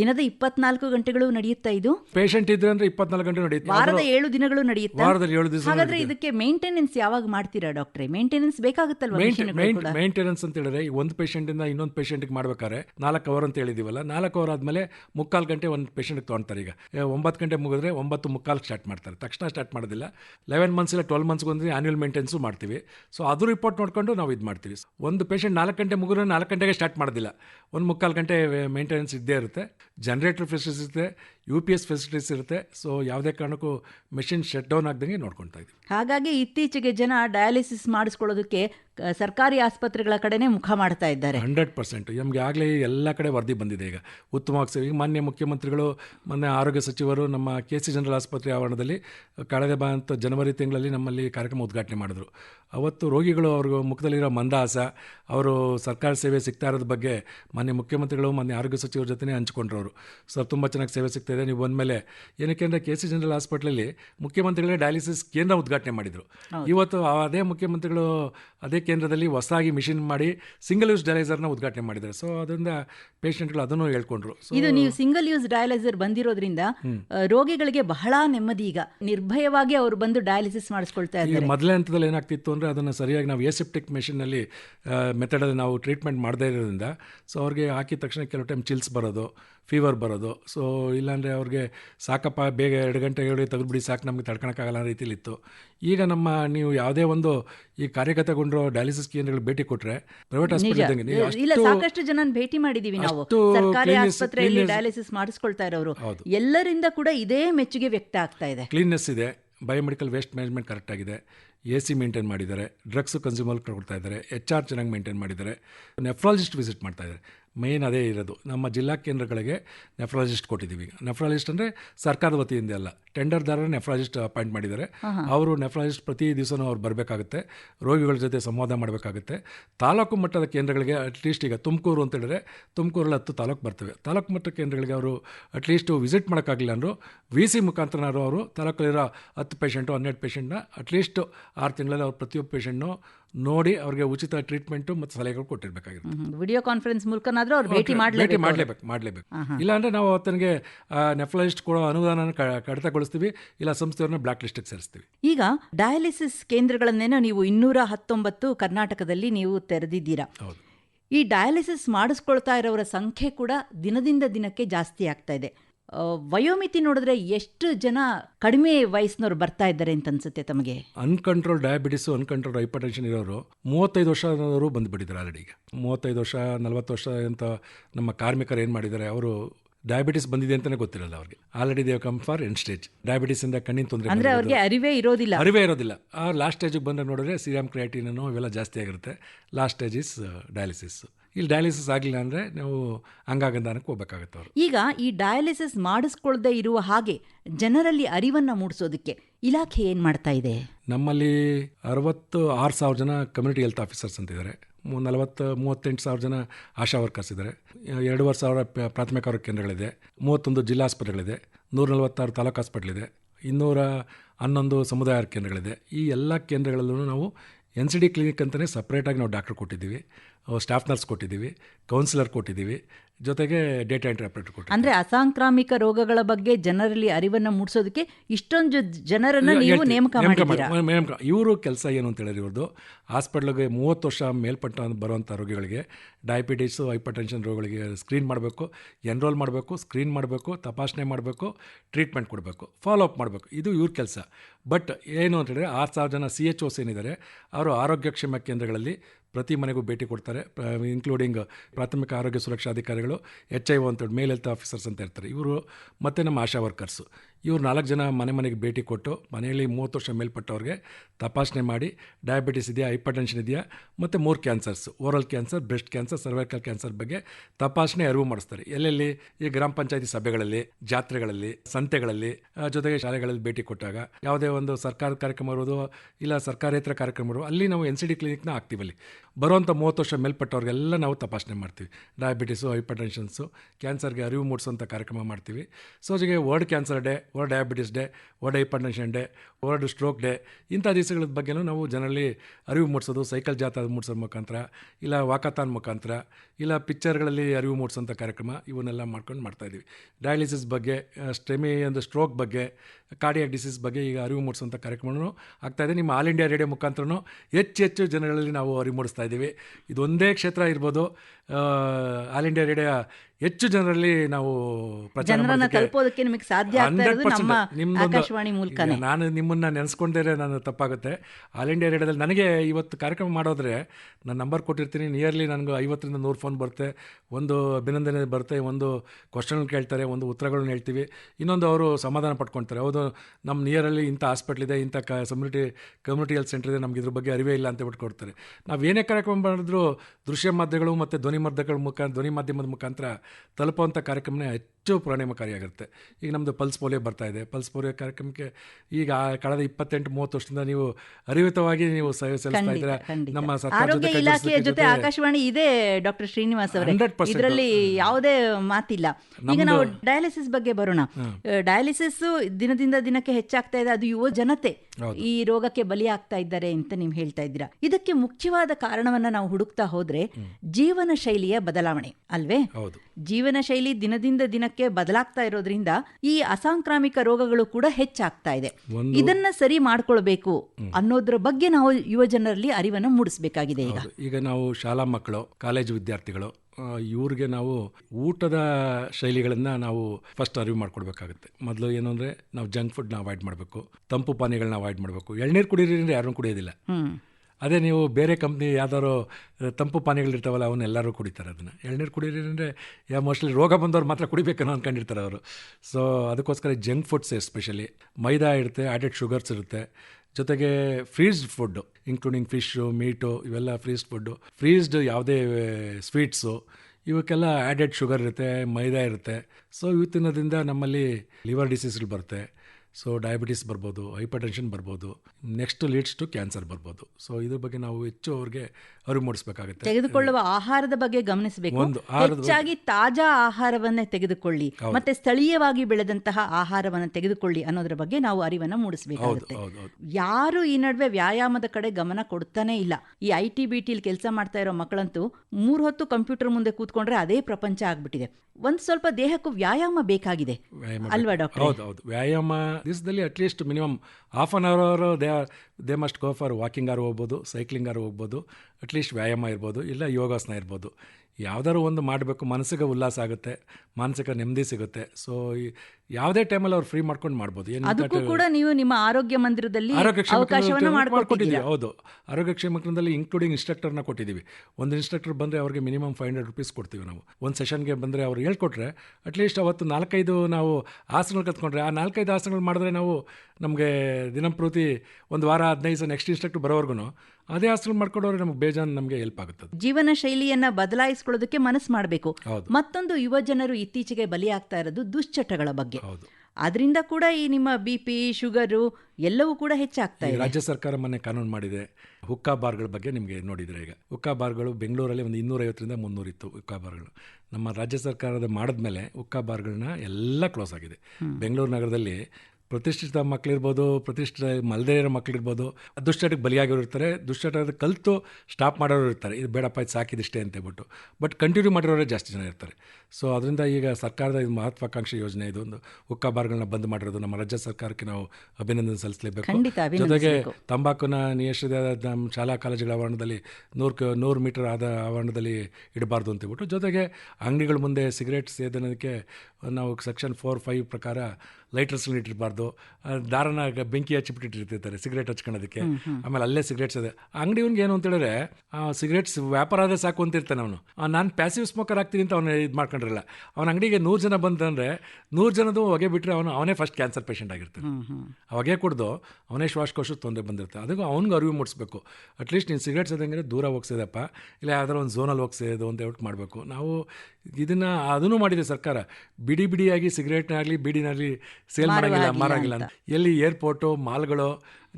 ದಿನದ ಇಪ್ಪತ್ನಾಲ್ಕು ಗಂಟೆಗಳು ನಡೆಯುತ್ತಾ ಇದು? ಪೇಷಂಟ್ ಇದ್ರೆ ಅಂದ್ರೆ ಇಪ್ಪತ್ನಾಲ್ಕು ಗಂಟೆ ನಡೆಯುತ್ತೆ. ವಾರದ ಏಳು ದಿನಗಳು ನಡೆಯುತ್ತೆ? ವಾರದಲ್ಲಿ ಏಳು ದಿವಸ ಹಾಗಾದ್ರೆ ಇದಕ್ಕೆ ಮೇಂಟೆನೆನ್ಸ್ ಯಾವಾಗ ಮಾಡ್ತೀರಾ ಡಾಕ್ಟ್ರೆ ಮೇಂಟೆನೆನ್ಸ್ ಬೇಕಾಗುತ್ತಲ್ವಾ? ಮೇಂಟೆನೆನ್ಸ್ ಅಂತ ಹೇಳಿದ್ರೆ ಒಂದು ಒಂದು ಇಂದ ಇನ್ನೊಂದು ಪೇಷಂಟ್ಗೆ ಮಾಡ್ಬೇಕಾದ್ರೆ ನಾಲ್ಕು ಅವರ್ ಅಂತ ಹೇಳಿದೀವಲ್ಲ. ನಾಲ್ಕು ಅವರ್ ಆದ್ಮೇಲೆ ಮುಕ್ಕಾಲು ಗಂಟೆ ಒಂದು ಪೇಷಂಟ್ಗೆ ತೊಗೊಳ್ತಾರೆ ಈಗ. ಒಂಬತ್ತು ಗಂಟೆ ಮುಗಿದ್ರೆ ಒಂಬತ್ತು ಮುಕ್ಕಾಲು ಸ್ಟಾರ್ಟ್ ಮಾಡ್ತಾರೆ. ತಕ್ಷಣ ಸ್ಟಾರ್ಟ್ ಮಾಡೋದಿಲ್ಲ. ಲೆವೆನ್ ಮಂತ್ಸ್ ಇಲ್ಲ ಟ್ವೆಲ್ ಮಂತ್ಸ್ಗೆ ಒಂದು ಆನ್ಯುವಲ್ ಮೇಂಟೆನ್ಸು ಮಾಡ್ತೀವಿ. ಸೊ ಅದು ರಿಪೋರ್ಟ್ ನೋಡಿಕೊಂಡು ನಾವು ಇದು ಮಾಡ್ತೀವಿ. ಒಂದು ಪೇಷಂಟ್ ನಾಲ್ಕು ಗಂಟೆ ಮುಗಿದ್ರೆ ನಾಲ್ಕು ಗಂಟೆಗೆ ಸ್ಟಾರ್ಟ್ ಮಾಡೋದಿಲ್ಲ. ಒಂದು ಮುಕ್ಕಾಲು ಗಂಟೆ ಮೇಂಟೆನೆನ್ಸ್ ಇದ್ದೇ ಇರುತ್ತೆ. ಜನರೇಟರ್ ಫೆಸಿಲಿಟೀಸ್ ಇರುತ್ತೆ ಯು ಪಿ ಎಸ್ ಫೆಸಿಲಿಟೀಸ್ ಇರುತ್ತೆ. ಸೊ ಯಾವುದೇ ಕಾರಣಕ್ಕೂ ಮೆಷಿನ್ ಶಟ್ ಡೌನ್ ಆಗದಂಗೆ ನೋಡ್ಕೊಳ್ತಾ ಇದ್ದೀವಿ. ಹಾಗಾಗಿ ಇತ್ತೀಚೆಗೆ ಜನ ಡಯಾಲಿಸಿಸ್ ಮಾಡಿಸ್ಕೊಳ್ಳೋದಕ್ಕೆ ಸರ್ಕಾರಿ ಆಸ್ಪತ್ರೆಗಳ ಕಡೆನೇ ಮುಖ ಮಾಡ್ತಾ ಇದ್ದಾರೆ. Hundred percent. ನಮಗೆ ಆಗಲೇ ಎಲ್ಲ ಕಡೆ ವರದಿ ಬಂದಿದೆ ಈಗ. ಉತ್ತಮವಾಗಿ ಸೇವೆ ಈಗ ಮಾನ್ಯ ಮುಖ್ಯಮಂತ್ರಿಗಳು ಮೊನ್ನೆ ಆರೋಗ್ಯ ಸಚಿವರು ನಮ್ಮ ಕೆ ಸಿ ಜನರಲ್ ಆಸ್ಪತ್ರೆ ಆವರಣದಲ್ಲಿ ಕಳೆದ ಬಂತ ಜನವರಿ ತಿಂಗಳಲ್ಲಿ ನಮ್ಮಲ್ಲಿ ಕಾರ್ಯಕ್ರಮ ಉದ್ಘಾಟನೆ ಮಾಡಿದ್ರು. ಅವತ್ತು ರೋಗಿಗಳು ಅವ್ರಿಗೂ ಮುಖದಲ್ಲಿರೋ ಮಂದಾಸ ಅವರು ಸರ್ಕಾರಿ ಸೇವೆ ಸಿಗ್ತಾ ಇರೋದ್ರ ಬಗ್ಗೆ ಮಾನ್ಯ ಮುಖ್ಯಮಂತ್ರಿಗಳು ಮಾನ್ಯ ಆರೋಗ್ಯ ಸಚಿವರ ಜೊತೆ ಹಂಚ್ಕೊಂಡ್ರು ಅವರು ಸರ್ ತುಂಬ ಚೆನ್ನಾಗಿ ಸೇವೆ ಸಿಗ್ತಾ ಇದೆ. ನೀವು ಬಂದಮೇಲೆ ಏನಕ್ಕೆ ಅಂದರೆ ಕೆ ಸಿ ಜನರಲ್ ಹಾಸ್ಪಿಟ್ಲಲ್ಲಿ ಮುಖ್ಯಮಂತ್ರಿಗಳೇ ಡಯಾಲಿಸಿಸ್ ಕೇಂದ್ರ ಉದ್ಘಾಟನೆ ಮಾಡಿದರು. ಇವತ್ತು ಅದೇ ಮುಖ್ಯಮಂತ್ರಿಗಳು ಅದೇ ಕೇಂದ್ರದಲ್ಲಿ ಹೊಸದಾಗಿ ಮಿಷಿನ್ ಮಾಡಿ ಸಿಂಗಲ್ ಯೂಸ್ ಡಯಾಲೈಸರ್ನ ಉದ್ಘಾಟನೆ ಮಾಡಿದ್ದಾರೆ. ಸೊ ಅದರಿಂದ ಪೇಷಂಟ್ಗಳು ಅದನ್ನು ಹೇಳ್ಕೊಂಡ್ರು. ಇದು ನೀವು ಸಿಂಗಲ್ ಯೂಸ್ ಡಯಾಲಿಸರ್ ಬಂದಿರೋದ್ರಿಂದ ರೋಗಿಗಳಿಗೆ ಬಹಳ ನೆಮ್ಮದಿ ಈಗ. ನಿರ್ಭಯವಾಗಿ ಅವರು ಬಂದು ಡಯಾಲಿಸಿಸ್ ಮಾಡಿಸ್ಕೊಳ್ತಾ ಇದ್ದಾರೆ. ಮೊದಲೇ ಹಂತದಲ್ಲಿ ಏನಾಗ್ತಿತ್ತು ಅಂದರೆ ಅದನ್ನು ಸರಿಯಾಗಿ ನಾವು ಎಸೆಪ್ಟಿಕ್ ಮೆಷಿನಲ್ಲಿ ಮೆಥಡಲ್ಲಿ ನಾವು ಟ್ರೀಟ್ಮೆಂಟ್ ಮಾಡದೇ ಇರೋದ್ರಿಂದ. ಸೊ ಅವ್ರಿಗೆ ಹಾಕಿದ ತಕ್ಷಣ ಕೆಲವು ಟೈಮ್ ಚಿಲ್ಸ್ ಬರೋದು ಫೀವರ್ ಬರೋದು. ಸೊ ಇಲ್ಲಾಂದರೆ ಅವ್ರಿಗೆ ಸಾಕಪ್ಪ ಬೇಗ ಎರಡು ಗಂಟೆ ಹೇಳಿ ತೆಗೆದುಬಿಡಿ ಸಾಕು ನಮಗೆ ತಡ್ಕೊಳಕ್ಕಾಗಲ್ಲ ಅನ್ನೋ ರೀತಿಲಿ ಇತ್ತು ಈಗ ನಮ್ಮ ನೀವು ಯಾವುದೇ ಒಂದು ಈ ಕಾರ್ಯಗತಗೊಂಡಿರೋ ಡಯಾಲಿಸಿಸ್ ಕೇಂದ್ರಗಳು ಭೇಟಿ ಕೊಟ್ಟರೆ ಪ್ರೈವೇಟ್ ಆಸ್ಪತ್ರೆ ಸಾಕಷ್ಟು ಜನ ಭೇಟಿ ಮಾಡಿದೀವಿ ನಾವು. ಸರ್ಕಾರಿ ಆಸ್ಪತ್ರೆಯಲ್ಲಿ ಡಯಾಲಿಸಿಸ್ ಮಾಡಿಸ್ಕೊಳ್ತಾ ಇರೋರು. ಎಲ್ಲರಿಂದ ಕೂಡ ಇದೇ ಮೆಚ್ಚುಗೆ ವ್ಯಕ್ತ ಆಗ್ತಾ ಇದೆ. ಕ್ಲೀನ್ನೆಸ್ ಇದೆ. ಬಯೋಮೆಡಿಕಲ್ ವೇಸ್ಟ್ ಮ್ಯಾನೇಜ್ಮೆಂಟ್ ಕರೆಕ್ಟಾಗಿದೆ ಎ ಸಿ ಮೇಂಟೈನ್ ಮಾಡಿದ್ದಾರೆ, ಡ್ರಗ್ಸು ಕನ್ಸ್ಯೂಮರ್ ಕೊಡ್ತಾ ಇದ್ದಾರೆ ಎಚ್ ಆರ್ ಚೆನ್ನಾಗಿ ಮೇಂಟೈನ್ ಮಾಡಿದ್ದಾರೆ, ನೆಫ್ರಾಲಜಿಸ್ಟ್ ವಿಸಿಟ್ ಮಾಡ್ತಾ ಇದ್ದಾರೆ. ಮೇನ್ ಅದೇ ಇರೋದು. ನಮ್ಮ ಜಿಲ್ಲಾ ಕೇಂದ್ರಗಳಿಗೆ ನೆಫ್ರಾಲಜಿಸ್ಟ್ ಕೊಟ್ಟಿದ್ದೀವಿ ನೆಫ್ರಾಲಜಿಸ್ಟ್ ಅಂದರೆ ಸರ್ಕಾರದ ವತಿಯಿಂದ ಅಲ್ಲ. ಟೆಂಡರ್ದಾರ ನೆಫ್ರಾಲಜಿಸ್ಟ್ ಅಪಾಯಿಂಟ್ ಮಾಡಿದ್ದಾರೆ. ಅವರು ನೆಫ್ರಾಲಜಿಸ್ಟ್ ಪ್ರತಿ ದಿವಸನೂ ಅವ್ರು ಬರಬೇಕಾಗುತ್ತೆ. ರೋಗಿಗಳ ಜೊತೆ ಸಂವಾದ ಮಾಡಬೇಕಾಗುತ್ತೆ. ತಾಲೂಕು ಮಟ್ಟದ ಕೇಂದ್ರಗಳಿಗೆ ಅಟ್ಲೀಸ್ಟ್ ಈಗ ತುಮಕೂರು ಅಂತ ಹೇಳಿದ್ರೆ ತುಮಕೂರಲ್ಲಿ ಹತ್ತು ತಾಲೂಕು ಬರ್ತವೆ. ತಾಲೂಕು ಮಟ್ಟ ಕೇಂದ್ರಗಳಿಗೆ ಅವರು ಅಟ್ಲೀಸ್ಟ್ ವಿಸಿಟ್ ಮಾಡೋಕ್ಕಾಗಲಿಲ್ಲ ಅಂದರು ವಿ ಸಿ ಮುಖಾಂತರನಾದ್ರು ಅವರು ತಾಲೂಕಲ್ಲಿರೋ ಹತ್ತು ಪೇಷಂಟು ಹನ್ನೆರಡು ಪೇಷಂಟ್ನ ಅಟ್ಲೀಸ್ಟ್ ಆರು ತಿಂಗಳಲ್ಲಿ ಅವ್ರು ಪ್ರತಿಯೊಬ್ಬ ಪೇಷಂಟ್ನು ನೋಡಿ ಅವ್ರಿಗೆ ಉಚಿತ ಟ್ರೀಟ್ಮೆಂಟು ಮತ್ತು ಸಲಹೆಗಳು ಕೊಟ್ಟಿರಬೇಕಾಗಿರುತ್ತೆ. ವಿಡಿಯೋ ಕಾನ್ಫರೆನ್ಸ್ ಮೂಲಕನಾದರೂ ಅವ್ರು ಭೇಟಿ ಭೇಟಿ ಮಾಡಲೇಬೇಕು ಮಾಡಲೇಬೇಕು. ಇಲ್ಲಾಂದ್ರೆ ನಾವು ಅವತ್ತನಿಗೆ ನೆಫ್ಲೈಸ್ಟ್ ಕೊಡೋ ಅನುದಾನ ಕಡಿತಗೊಳಿಸ್ತೀವಿ ಇಲ್ಲ ಸಂಸ್ಥೆಯವ್ರನ್ನ ಬ್ಲಾಕ್ ಲಿಸ್ಟಿಗೆ ಸೇರಿಸ್ತೀವಿ. ಈಗ ಡಯಾಲಿಸಿಸ್ ಕೇಂದ್ರಗಳನ್ನೇನೋ ನೀವು ಇನ್ನೂರ ಹತ್ತೊಂಬತ್ತು ಕರ್ನಾಟಕದಲ್ಲಿ ನೀವು ತೆರೆದಿದ್ದೀರಾ. ಈ ಡಯಾಲಿಸಿಸ್ ಮಾಡಿಸ್ಕೊಳ್ತಾ ಇರೋರ ಸಂಖ್ಯೆ ಕೂಡ ದಿನದಿಂದ ದಿನಕ್ಕೆ ಜಾಸ್ತಿ ಆಗ್ತಾ ಇದೆ. ವಯೋಮಿತಿ ನೋಡಿದ್ರೆ ಎಷ್ಟು ಜನ ಕಡಿಮೆ ವಯಸ್ಸಿನವರು ಬರ್ತಾ ಇದ್ದಾರೆ ಅಂತ ಅನ್ಸುತ್ತೆ ತಮಗೆ? Uncontrol diabetes uncontrol hypertension ಇರೋರು ಮೂವತ್ತೈದು ವರ್ಷದವರು ಬಂದುಬಿಟ್ಟಿದ್ದಾರೆ ಆಲ್ರೆಡಿ ಮೂವತ್ತೈದು ವರ್ಷ ನಲವತ್ತು ವರ್ಷ ಅಂತ ನಮ್ಮ ಕಾರ್ಮಿಕರು ಏನು ಮಾಡಿದ್ದಾರೆ ಅವರು ಡಯಾಬಿಟಿಸ್ ಬಂದಿದೆ ಅಂತಲೇ ಗೊತ್ತಿರಲ್ಲ ಅವ್ರಿಗೆ. Already they come for end stage diabetes ಇಂದ ಕಣ್ಣಿನ ತೊಂದರೆ ಅಂದ್ರೆ ಅವ್ರಿಗೆ ಅರಿವೇ ಇರೋದಿಲ್ಲ. ಅರಿವೇ ಇರೋದಿಲ್ಲ. ಆ ಲಾಸ್ಟ್ ಸ್ಟೇಜಿಗೆ ಬಂದಾಗ ನೋಡಿದ್ರೆ ಸಿರಾಮ್ ಕ್ರಿಯಾಟಿನೋ ಇವೆಲ್ಲ ಜಾಸ್ತಿ ಆಗಿರುತ್ತೆ. ಲಾಸ್ಟ್ ಸ್ಟೇಜ್ ಇಸ್ ಡಯಾಲಿಸಿಸ್ ಇಲ್ಲಿ ಡಯಾಲಿಸಿಸ್ ಆಗಲಿಲ್ಲ ಅಂದರೆ ನಾವು ಅಂಗಾಗಂದಾನಕ್ಕೆ ಹೋಗ್ಬೇಕಾಗತ್ತೆ ಅವರು. ಈಗ ಈ ಡಯಾಲಿಸಿಸ್ ಮಾಡಿಸ್ಕೊಳ್ಳದೆ ಇರುವ ಹಾಗೆ ಜನರಲ್ಲಿ ಅರಿವನ್ನು ಮೂಡಿಸೋದಕ್ಕೆ ಇಲಾಖೆ ಏನು ಮಾಡ್ತಾ ಇದೆ? ನಮ್ಮಲ್ಲಿ ಅರವತ್ತು ಆರು ಸಾವಿರ ಜನ ಕಮ್ಯುನಿಟಿ ಹೆಲ್ತ್ ಆಫೀಸರ್ಸ್ ಅಂತಿದ್ದಾರೆ ನಲವತ್ತು ಮೂವತ್ತೆಂಟು ಸಾವಿರ ಜನ ಆಶಾ ವರ್ಕರ್ಸ್ ಇದ್ದಾರೆ ಎರಡೂವರೆ ಸಾವಿರ ಪ್ರಾಥಮಿಕ ಆರೋಗ್ಯ ಕೇಂದ್ರಗಳಿದೆ. ಮೂವತ್ತೊಂದು ಜಿಲ್ಲಾ ಆಸ್ಪತ್ರೆಗಳಿದೆ ನೂರ ನಲವತ್ತಾರು ತಾಲೂಕು ಹಾಸ್ಪಿಟ್ಲಿದೆ ಇನ್ನೂರ ಹನ್ನೊಂದು ಸಮುದಾಯ ಆರೋಗ್ಯ ಕೇಂದ್ರಗಳಿದೆ. ಈ ಎಲ್ಲ ಕೇಂದ್ರಗಳಲ್ಲೂ ನಾವು ಎನ್ ಸಿ ಡಿ ಕ್ಲಿನಿಕ್ ಅಂತಲೇ ಸಪ್ರೇಟಾಗಿ ನಾವು ಡಾಕ್ಟರ್ ಕೊಟ್ಟಿದ್ದೀವಿ. ಸ್ಟಾಫ್ ನರ್ಸ್ ಕೊಟ್ಟಿದ್ದೀವಿ ಕೌನ್ಸಿಲರ್ ಕೊಟ್ಟಿದ್ದೀವಿ ಜೊತೆಗೆ ಡೇಟಾ ಇಂಟರ್ಪ್ರೆಟರ್ ಕೊಟ್ಟು ಅಂದ್ರೆ ಅಸಾಂಕ್ರಾಮಿಕ ರೋಗಗಳ ಬಗ್ಗೆ ಜನರಲ್ಲಿ ಅರಿವನ್ನ ಮೂಡಿಸೋದಕ್ಕೆ ಇಷ್ಟೊಂದು ಜನರನ್ನು ನೀವು ನೇಮಕ ನೇಮಕ ಇವರು ಕೆಲಸ ಏನು ಅಂತ ಹೇಳಿದ್ರೆ ಇವ್ರದ್ದು ಹಾಸ್ಪಿಟ್ಲಿಗೆ ಮೂವತ್ತು ವರ್ಷ ಮೇಲ್ಪಟ್ಟ ಬರುವಂಥ ರೋಗಿಗಳಿಗೆ ಡಯಾಬಿಟೀಸು ಹೈಪರ್ ಟೆನ್ಷನ್ ರೋಗಗಳಿಗೆ ಸ್ಕ್ರೀನ್ ಮಾಡಬೇಕು ಎನ್ರೋಲ್ ಮಾಡಬೇಕು ಸ್ಕ್ರೀನ್ ಮಾಡಬೇಕು ತಪಾಸಣೆ ಮಾಡಬೇಕು ಟ್ರೀಟ್ಮೆಂಟ್ ಕೊಡಬೇಕು ಫಾಲೋ ಅಪ್ ಮಾಡಬೇಕು. ಇದು ಇವ್ರ ಕೆಲಸ. ಬಟ್ ಏನು ಅಂತ ಹೇಳಿದ್ರೆ ಆರು ಸಾವಿರ ಜನ ಸಿ ಎಚ್ ಓಸ್ ಏನಿದ್ದಾರೆ ಅವರು ಆರೋಗ್ಯಕ್ಷೇಮ ಕೇಂದ್ರಗಳಲ್ಲಿ ಪ್ರತಿ ಮನೆಗೂ ಭೇಟಿ ಕೊಡ್ತಾರೆ ಇನ್ಕ್ಲೂಡಿಂಗ್ ಪ್ರಾಥಮಿಕ ಆರೋಗ್ಯ ಸುರಕ್ಷಾ ಅಧಿಕಾರಿಗಳು, ಎಚ್ ಐ ಒ ಅಂತ ಮೇಲ್ ಹೆಲ್ತ್ ಆಫೀಸರ್ಸ್ ಅಂತ ಇರ್ತಾರೆ. ಇವರು ಮತ್ತು ನಮ್ಮ ಆಶಾ ವರ್ಕರ್ಸು. ಇವ್ರು ನಾಲ್ಕು ಜನ ಮನೆ ಮನೆಗೆ ಭೇಟಿ ಕೊಟ್ಟು, ಮನೆಯಲ್ಲಿ ಮೂವತ್ತು ವರ್ಷ ಮೇಲ್ಪಟ್ಟವ್ರಿಗೆ ತಪಾಸಣೆ ಮಾಡಿ ಡಯಾಬಿಟಿಸ್ ಇದೆಯಾ ಹೈಪರ್ ಟೆನ್ಷನ್ ಇದೆಯಾ, ಮತ್ತು ಮೂರು cancers oral cancer breast cancer cervical cancer ಬಗ್ಗೆ ತಪಾಸಣೆ ಅರಿವು ಮಾಡಿಸ್ತಾರೆ. ಎಲ್ಲೆಲ್ಲಿ? ಈ ಗ್ರಾಮ ಪಂಚಾಯತಿ ಸಭೆಗಳಲ್ಲಿ, ಜಾತ್ರೆಗಳಲ್ಲಿ, ಸಂತೆಗಳಲ್ಲಿ ಜೊತೆಗೆ ಶಾಲೆಗಳಲ್ಲಿ ಭೇಟಿ ಕೊಟ್ಟಾಗ ಯಾವುದೇ ಒಂದು ಸರ್ಕಾರದ ಕಾರ್ಯಕ್ರಮ ಇರೋದು ಇಲ್ಲ ಸರ್ಕಾರೇತರ ಕಾರ್ಯಕ್ರಮ ಇರೋದು ಅಲ್ಲಿ ನಾವು ಎನ್ ಸಿ ಡಿ ಕ್ಲಿನಿಕ್ನ ಹಾಕ್ತೀವಿ ಅಲ್ಲಿ. ಬರುವಂಥ ಮೂವತ್ತು ವರ್ಷ ಮೇಲ್ಪಟ್ಟವ್ರಿಗೆಲ್ಲ ನಾವು ತಪಾಸಣೆ ಮಾಡ್ತೀವಿ. ಡಯಾಬಿಟಿಸು ಹೈಪರ್ ಟೆನ್ಷನ್ಸು ಕ್ಯಾನ್ಸರ್ಗೆ ಅರಿವು ಮೂಡಿಸುವಂಥ ಕಾರ್ಯಕ್ರಮ ಮಾಡ್ತೀವಿ. ಸೊ ಜೊತೆಗೆ world cancer day world diabetes day world hypertension day world stroke day ಇಂಥ ದಿವಸಗಳ ಬಗ್ಗೆನೂ ನಾವು ಜನರಲ್ಲಿ ಅರಿವು ಮೂಡಿಸೋದು, ಸೈಕಲ್ ಜಾಥಾ ಮೂಡಿಸೋದ್ರ ಮುಖಾಂತರ, ಇಲ್ಲ ವಾಕಥಾನ್ ಮುಖಾಂತರ, ಇಲ್ಲ ಪಿಕ್ಚರ್ಗಳಲ್ಲಿ ಅರಿವು ಮೂಡಿಸೋಂಥ ಕಾರ್ಯಕ್ರಮ, ಇವನ್ನೆಲ್ಲ ಮಾಡ್ಕೊಂಡು ಮಾಡ್ತಾಯಿದ್ದೀವಿ ಡಯಾಲಿಸಿಸ್ ಬಗ್ಗೆ ಸ್ಟೆಮಿ ಒಂದು ಸ್ಟ್ರೋಕ್ ಬಗ್ಗೆ ಕಾರ್ಡಿಯಾಕ್ ಡಿಸೀಸ್ ಬಗ್ಗೆ ಈಗ ಅರಿವು ಮೂಡಿಸೋಂಥ ಕಾರ್ಯಕ್ರಮನೂ ಆಗ್ತಾಯಿದೆ ನಿಮ್ಮ ಆಲ್ ಇಂಡಿಯಾ ರೇಡಿಯೋ ಮುಖಾಂತರನೂ ಹೆಚ್ಚು ಹೆಚ್ಚು ಜನಗಳಲ್ಲಿ ನಾವು ಅರಿವು ಮೂಡಿಸ್ತಾ ಇದ್ದೀವಿ. ಇದೊಂದೇ ಕ್ಷೇತ್ರ ಇರ್ಬೋದು. ಆಲ್ ಇಂಡಿಯಾ ರೇಡಿಯೋ ಹೆಚ್ಚು ಜನರಲ್ಲಿ ನಾವು ಪ್ರಚಾರ ಜನರನ್ನ ತಲುಪೋದಕ್ಕೆ ನಿಮಗೆ ಸಾಧ್ಯ ಆಗ್ತಾ ಇರೋದು 100% ನಮ್ಮ ಆಕಾಶವಾಣಿ ಮೂಲಕನೇ. ನಾನು ನಿಮ್ಮನ್ನ ನೆನೆಸ್ಕೊಂಡೇ ನಾನು ತಪ್ಪಾಗುತ್ತೆ. ಆಲ್ ಇಂಡಿಯಾ ರೇಡಿಯೋದಲ್ಲಿ ನನಗೆ ಇವತ್ತು ಕಾರ್ಯಕ್ರಮ ಮಾಡೋದ್ರೆ ನಾನು ನಂಬರ್ ಕೊಟ್ಟಿರ್ತೀನಿ. ನಿಯರ್ಲಿ ನನಗೆ ಐವತ್ತರಿಂದ ನೂರು ಫೋನ್ ಬರುತ್ತೆ. ಒಂದು ಅಭಿನಂದನೆ ಬರುತ್ತೆ. ಒಂದು ಕ್ವಶನ್ ಕೇಳ್ತಾರೆ. ಒಂದು ಉತ್ತರಗಳನ್ನ ಹೇಳ್ತೀವಿ. ಇನ್ನೊಂದು ಅವರು ಸಮಾಧಾನ ಪಡ್ಕೊಳ್ತಾರೆ ಹೌದು ನಮ್ಮ ನಿಯರಲ್ಲಿ ಇಂಥ ಹಾಸ್ಪಿಟ್ಲ್ ಇದೆ ಇಂಥ ಕ ಕಮ್ಯುನಿಟಿ ಕಮ್ಯುನಿಟಿ ಹೆಲ್ತ್ ಸೆಂಟರ್ ಇದೆ ನಮ್ಗೆ ಇದ್ರ ಬಗ್ಗೆ ಅರಿವೇ ಇಲ್ಲ ಅಂತ ಹೇಳ್ಬಿಟ್ಟು ಕೊಡ್ತಾರೆ. ನಾವು ಏನೇ ಕಾರ್ಯಕ್ರಮ ಮಾಡಿದ್ರು ದೃಶ್ಯ ಮಾಧ್ಯಮಗಳು ಮತ್ತು ಧ್ವನಿ ಮಾಧ್ಯಮಗಳ ಮುಖ ಧ್ವನಿ ಮಾಧ್ಯಮದ ಮುಖಾಂತರ ತಲುಪುವಂಥ ಕಾರ್ಯಕ್ರಮನೇ ಹೆಚ್ಚು ಪರಿಣಾಮಕಾರಿಯಾಗಿರುತ್ತೆ. ಈಗ ನಮ್ಮದು ಪಲ್ಸ್ ಪೋಲಿಯೋ ಬರ್ತಾ ಇದೆ. ಪಲ್ಸ್ ಪೋಲಿಯೋ ಕಾರ್ಯಕ್ರಮಕ್ಕೆ ಈಗ ಕಳೆದ ಇಪ್ಪತ್ತೆಂಟು ಮೂವತ್ತು ವರ್ಷದಿಂದ ನೀವು ಅರಿವಿತವಾಗಿ ನೀವು ಸೇವೆ ಸಲ್ಲಿಸ್ತಾ ಇದ್ದೀರಾ? ನಮ್ಮ ಆರೋಗ್ಯ ಇಲಾಖೆಯ ಜೊತೆ ಆಕಾಶವಾಣಿ ಇದೆ ಡಾಕ್ಟರ್ ಶ್ರೀನಿವಾಸ್ ಅವರೇ. ಇದರಲ್ಲಿ ಯಾವುದೇ ಮಾತಿಲ್ಲ. ಈಗ ನಾವು ಡಯಾಲಿಸಿಸ್ ಬಗ್ಗೆ ಬರೋಣ. ಡಯಾಲಿಸಿಸ್ ದಿನದಿಂದ ದಿನಕ್ಕೆ ಹೆಚ್ಚಾಗ್ತಾ ಇದೆ. ಅದು ಯುವ ಜನತೆ. ಈ ರೋಗಕ್ಕೆ ಬಲಿಯಾಗ್ತಾ ಇದ್ದಾರೆ ಅಂತ ನೀವು ಹೇಳ್ತಾ ಇದ್ದೀರಾ? ಇದಕ್ಕೆ ಮುಖ್ಯವಾದ ಕಾರಣವನ್ನ ನಾವು ಹುಡುಕ್ತಾ ಹೋದ್ರೆ ಜೀವನ ಶೈಲಿಯ ಬದಲಾವಣೆ ಅಲ್ವೇ? ಹೌದು. ಜೀವನ ಶೈಲಿ ದಿನದಿಂದ ದಿನಕ್ಕೆ ಬದಲಾಗ್ತಾ ಇರೋದ್ರಿಂದ ಈ ಅಸಾಂಕ್ರಾಮಿಕ ರೋಗಗಳು ಕೂಡ ಹೆಚ್ಚಾಗ್ತಾ ಇದೆ. ಇದನ್ನ ಸರಿ ಮಾಡ್ಕೊಳ್ಬೇಕು ಅನ್ನೋದ್ರ ಬಗ್ಗೆ ನಾವು ಯುವ ಜನರಲ್ಲಿ ಅರಿವನ್ನು ಮೂಡಿಸಬೇಕಾಗಿದೆ ಈಗ. ಈಗ ನಾವು ಶಾಲಾ ಮಕ್ಕಳು ಕಾಲೇಜು ವಿದ್ಯಾರ್ಥಿಗಳು ಇವ್ರಿಗೆ ನಾವು ಊಟದ ಶೈಲಿಗಳನ್ನು ನಾವು ಫಸ್ಟ್ ಅರಿವು ಮಾಡ್ಕೊಡ್ಬೇಕಾಗುತ್ತೆ. ಮೊದಲು ಏನು ಅಂದರೆ ನಾವು ಜಂಕ್ ಫುಡ್ನ ಅವಾಯ್ಡ್ ಮಾಡಬೇಕು ತಂಪು ಪಾನೀಯಗಳನ್ನ ಅವಾಯ್ಡ್ ಮಾಡಬೇಕು. ಎಳ್ನೀರು ಕುಡಿಯೋದ್ರಿಂದ ಯಾರೂ ಕುಡಿಯೋದಿಲ್ಲ. ಅದೇ ನೀವು ಬೇರೆ ಕಂಪ್ನಿ ಯಾವ್ದಾದ್ರು ತಂಪು ಪಾನೀಯಗಳಿರ್ತಾವಲ್ಲ ಅವನ್ನೆಲ್ಲರೂ ಕುಡಿತಾರೆ ಅದನ್ನು. ಎಳ್ನೀರು ಕುಡಿಯೋದ್ರಿಂದ ಯಾ ಮೋಸ್ಟ್ಲಿ ರೋಗ ಬಂದವ್ರು ಮಾತ್ರ ಕುಡಿಬೇಕನ್ನೋ ಅಂದ್ಕೊಂಡಿರ್ತಾರೆ ಅವರು. ಸೊ ಅದಕ್ಕೋಸ್ಕರ ಜಂಕ್ ಫುಡ್ಸ್ ಎಸ್ಪೆಷಲಿ ಮೈದಾ ಇರುತ್ತೆ ಆ್ಯಡೆಡ್ ಶುಗರ್ಸ್ ಇರುತ್ತೆ. ಜೊತೆಗೆ freezed food including fish meat ಇವೆಲ್ಲ ಫ್ರೀಸ್ಡ್ ಫುಡ್ಡು ಫ್ರೀಸ್ಡ್ ಯಾವುದೇ ಸ್ವೀಟ್ಸು ಇವಕ್ಕೆಲ್ಲ ಆ್ಯಡೆಡ್ ಶುಗರ್ ಇರುತ್ತೆ, ಮೈದಾ ಇರುತ್ತೆ. ಸೊ ಇವು ತಿನ್ನೋದ್ರಿಂದ ನಮ್ಮಲ್ಲಿ ಲಿವರ್ ಡಿಸೀಸ್ಗಳು ಬರುತ್ತೆ. ಸೊ ಡಯಾಬಿಟಿಸ್ ಬರ್ಬೋದು ಹೈಪರ್ ಟೆನ್ಷನ್ ಬರ್ಬೋದು ನೆಕ್ಸ್ಟ್ ಲೀಡ್ಸ್ ಟು ಕ್ಯಾನ್ಸರ್ ಬರ್ಬೋದು. ಸೊ ಇದ್ರ ಬಗ್ಗೆ ನಾವು ಹೆಚ್ಚು ಅವ್ರಿಗೆ ಅರಿವು ಮೂಡಿಸಬೇಕಾಗುತ್ತೆ ತೆಗೆದುಕೊಳ್ಳುವ ಆಹಾರದ ಬಗ್ಗೆ ಗಮನಿಸಬೇಕು. ಒಂದು ಹೆಚ್ಚಾಗಿ ತಾಜಾ ಆಹಾರವನ್ನೇ ತೆಗೆದುಕೊಳ್ಳಿ. ಮತ್ತೆ ಸ್ಥಳೀಯವಾಗಿ ಬೆಳೆದಂತಹ ಆಹಾರವನ್ನು ತೆಗೆದುಕೊಳ್ಳಿ ಅನ್ನೋದ್ರ ಬಗ್ಗೆ ನಾವು ಅರಿವನ್ನ ಮೂಡಿಸಬೇಕಾಗುತ್ತೆ. ಯಾರು ಈ ನಡುವೆ ವ್ಯಾಯಾಮದ ಕಡೆ ಗಮನ ಕೊಡ್ತಾನೆ ಇಲ್ಲ. ಈ ಐ ಟಿ ಬಿ ಟಿಲಿ ಕೆಲಸ ಮಾಡ್ತಾ ಇರೋ ಮಕ್ಕಳಂತೂ ಮೂರ್ ಹೊತ್ತು ಕಂಪ್ಯೂಟರ್ ಮುಂದೆ ಕೂತ್ಕೊಂಡ್ರೆ ಅದೇ ಪ್ರಪಂಚ ಆಗ್ಬಿಟ್ಟಿದೆ. ಒಂದ್ ಸ್ವಲ್ಪ ದೇಹಕ್ಕೂ ವ್ಯಾಯಾಮ ಬೇಕಾಗಿದೆ. ಅಲ್ವಾ ಡಾಕ್ಟರ್? ಹೌದು ಹೌದು. ವ್ಯಾಯಾಮ ದಿವಸದಲ್ಲಿ at least minimum half an hour they they must go for walking or ಹೋಗ್ಬೋದು ಸೈಕ್ಲಿಂಗ್ ಆರು ಹೋಗ್ಬೋದು ಅಟ್ಲೀಸ್ಟ್ ವ್ಯಾಯಾಮ ಇರ್ಬೋದು ಇಲ್ಲ ಯೋಗಾಸನ ಇರ್ಬೋದು ಯಾವ್ದಾದ್ರು ಒಂದು ಮಾಡಬೇಕು ಮನಸ್ಸಿಗೆ ಉಲ್ಲಾಸ ಆಗುತ್ತೆ ಮಾನಸಿಕ ನೆಮ್ಮದಿ ಸಿಗುತ್ತೆ. ಸೊ ಯಾವುದೇ ಟೈಮಲ್ಲಿ ಅವ್ರು ಫ್ರೀ ಮಾಡ್ಕೊಂಡು ಮಾಡ್ಬೋದು. ಏನು ಅದಕ್ಕೂ ಕೂಡ ನೀವು ನಿಮ್ಮ ಆರೋಗ್ಯ ಮಂದಿರದಲ್ಲಿ ಆರೋಗ್ಯ ಮಾಡ್ಕೊಟ್ಟಿದ್ದೀವಿ ಹೌದು. ಆರೋಗ್ಯ ಕ್ಷೇಮ ಕೇಂದ್ರದಲ್ಲಿ ಇನ್ಕ್ಲೂಡಿಂಗ್ ಇನ್ಸ್ಟ್ರಕ್ಟರ್ನ ಕೊಟ್ಟಿದ್ದೀವಿ. ಒಂದು ಇನ್ಸ್ಟ್ರಕ್ಟರ್ ಬಂದರೆ ಅವ್ರಿಗೆ ಮಿನಿಮಮ್ ಫೈವ್ ಹಂಡ್ರೆಡ್ ರುಪೀಸ್ ಕೊಡ್ತೀವಿ ನಾವು. ಒಂದು ಸೆಷನ್ಗೆ ಬಂದರೆ ಅವ್ರು ಹೇಳ್ಕೊಟ್ರೆ ಅಟ್ಲೀಸ್ಟ್ ಅವತ್ತು ನಾಲ್ಕೈದು ನಾವು ಆಸನಗಳು ಕತ್ಕೊಂಡ್ರೆ ಆ ನಾಲ್ಕೈದು ಆಸನಗಳು ಮಾಡಿದ್ರೆ ನಾವು ನಮಗೆ ದಿನಂಪ್ರತಿ ಒಂದು ವಾರ ಹದಿನೈದು ನೆಕ್ಸ್ಟ್ ಇನ್ಸ್ಟ್ರಕ್ಟರ್ ಬರೋವರೆಗೂ ಅದೇ ಹಾಸ್ಟೆಲ್ ಮಾಡ್ಕೊಡೋರು ನಮಗೆ ಬೇಜಾನ್ ನಮಗೆ ಹೆಲ್ಪ್ ಆಗುತ್ತೆ ಜೀವನ ಶೈಲಿಯನ್ನ ಬದಲಾಯಿಸ್ಕೊಳ್ಳೋದಕ್ಕೆ ಮನಸ್ಸು ಮಾಡಬೇಕು. ಮತ್ತೊಂದು ಯುವ ಜನರು ಇತ್ತೀಚೆಗೆ ಬಲಿಯಾಗ್ತಾ ಇರೋದು ದುಶ್ಚಟಗಳ ಬಗ್ಗೆ. ಅದರಿಂದ ಕೂಡ ಈ ನಿಮ್ಮ ಬಿ ಪಿ ಶುಗರು ಎಲ್ಲವೂ ಕೂಡ ಹೆಚ್ಚಾಗ್ತಾ ಇದೆ. ರಾಜ್ಯ ಸರ್ಕಾರ ಮೊನ್ನೆ ಕಾನೂನು ಮಾಡಿದೆ. ಹುಕ್ಕಾ ಬಾರ್ಗಳ ಬಗ್ಗೆ ನಿಮಗೆ ನೋಡಿದರೆ ಈಗ. ಹುಕ್ಕಾ ಬಾರ್ಗಳು ಬೆಂಗಳೂರಲ್ಲಿ ಒಂದು ಇನ್ನೂರೈವತ್ತರಿಂದ ಮುನ್ನೂರು ಇತ್ತು ಹುಕ್ಕಾ ಬಾರ್ಗಳು. ನಮ್ಮ ರಾಜ್ಯ ಸರ್ಕಾರದ ಮಾಡಿದ್ಮೇಲೆ ಹುಕ್ಕಾ ಬಾರ್ಗಳನ್ನ ಎಲ್ಲ ಕ್ಲೋಸ್ ಆಗಿದೆ. ಬೆಂಗಳೂರು ನಗರದಲ್ಲಿ ಪ್ರತಿಷ್ಠಿತ ಮಕ್ಕಳಿರ್ಬೋದು ಪ್ರತಿಷ್ಠಿತ ಮಲ್ದೇ ಇರೋ ಮಕ್ಕಳಿರ್ಬೋದು ದುಶ್ಚಟಕ್ಕೆ ಬಲಿಯಾಗಿರೋ ಇರ್ತಾರೆ. ದುಶ್ಚಟ ಕಲಿತು ಸ್ಟಾಪ್ ಮಾಡೋರು ಇರ್ತಾರೆ. ಇದು ಬೇಡಪ್ಪ ಇದು ಸಾಕಿದಿಷ್ಟೇ ಅಂತ ಹೇಳ್ಬಿಟ್ಟು ಬಟ್ ಕಂಟಿನ್ಯೂ ಮಾಡಿರೋರೇ ಜಾಸ್ತಿ ಜನ ಇರ್ತಾರೆ. ಸೊ ಅದರಿಂದ ಈಗ ಸರ್ಕಾರದ ಇದು ಮಹತ್ವಾಕಾಂಕ್ಷಿ ಯೋಜನೆ ಇದು ಒಂದು ಹುಕ್ಕಾ ಬಾರ್ಗಳನ್ನ ಬಂದ್ ಮಾಡಿರೋದು ನಮ್ಮ ರಾಜ್ಯ ಸರ್ಕಾರಕ್ಕೆ ನಾವು ಅಭಿನಂದನೆ ಸಲ್ಲಿಸಲೇಬೇಕು. ಜೊತೆಗೆ ತಂಬಾಕುನ ನಮ್ಮ ಶಾಲಾ ಕಾಲೇಜುಗಳ ಆವರಣದಲ್ಲಿ ನೂರು ನೂರು ಮೀಟರ್ ಆದ ಆವರಣದಲ್ಲಿ ಇಡಬಾರ್ದು ಅಂತ ಹೇಳ್ಬಿಟ್ಟು ಜೊತೆಗೆ ಅಂಗಡಿಗಳ ಮುಂದೆ ಸಿಗರೇಟ್ ಸೇದನಕ್ಕೆ ನಾವು ಸೆಕ್ಷನ್ ಫೋರ್ ಫೈವ್ ಪ್ರಕಾರ ಲೈಟರ್ಸ್ ಇಟ್ಟಿರಬಾರ್ದು. ದಾರನ ಬೆಂಕಿ ಹಚ್ಚಿಬಿಟ್ಟಿಟ್ಟಿರ್ತಿರ್ತಾರೆ ಸಿಗರೇಟ್ ಹಚ್ಕೊಳ್ಳೋದಕ್ಕೆ ಆಮೇಲೆ ಅಲ್ಲೇ ಸಿಗರೇಟ್ಸ್ ಇದೆ. ಅಂಗಡಿಯವ್ನಿಗೆ ಏನು ಅಂತ ಹೇಳಿದ್ರೆ ಸಿಗರೇಟ್ಸ್ ವ್ಯಾಪಾರ ಆದರೆ ಸಾಕು ಅಂತ ಇರ್ತಾನೆ ಅವನು. ನಾನು ಪ್ಯಾಸಿವ್ ಸ್ಮೋಕರ್ ಆಗ್ತೀನಿ ಅಂತ ಅವನು ಇದು ಮಾಡ್ಕೊಂಡಿರಲ್ಲ. ಅವನ ಅಂಗಡಿಗೆ ನೂರು ಜನ ಬಂದ್ರೆ ನೂರು ಜನದು ಹೊಗೆ ಬಿಟ್ಟರೆ ಅವನು ಅವನೇ ಫಸ್ಟ್ ಕ್ಯಾನ್ಸರ್ ಪೇಷಂಟ್ ಆಗಿರ್ತಾನೆ. ಹೊಗೆ ಕುಡ್ದು ಅವನೇ ಶ್ವಾಸಕೋಶದ ತೊಂದರೆ ಬಂದಿರ್ತಾನೆ ಅದಕ್ಕೂ ಅವ್ನಿಗೆ ಅರಿವು ಮೂಡಿಸ್ಬೇಕು. ಅಟ್ಲೀಸ್ಟ್ ನೀನು ಸಿಗರೇಟ್ಸ್ ಅದಂಗೆ ದೂರ ಹೋಗ್ಸಿದಪ್ಪ ಇಲ್ಲ ಯಾವ್ದಾರು ಒಂದು ಝೋನಲ್ಲಿ ಹೋಗ್ಸಿದ್ದು ಅಂತ ಹೇಳ್ಬಿಟ್ಟು ಮಾಡಬೇಕು. ನಾವು ಇದನ್ನು ಅದನ್ನು ಮಾಡಿದೆ ಸರ್ಕಾರ. ಬಿಡಿ ಬಿಡಿಯಾಗಿ ಸಿಗರೇಟ್ನಾಗಲಿ ಬೀಡಿನಾಗಲಿ ಸೇಲ್ ಮಾಡೋಂಗಿಲ್ಲ ಮಾರಾಗಿಲ್ಲ ಎಲ್ಲಿ ಏರ್ಪೋರ್ಟು ಮಾಲ್ಗಳು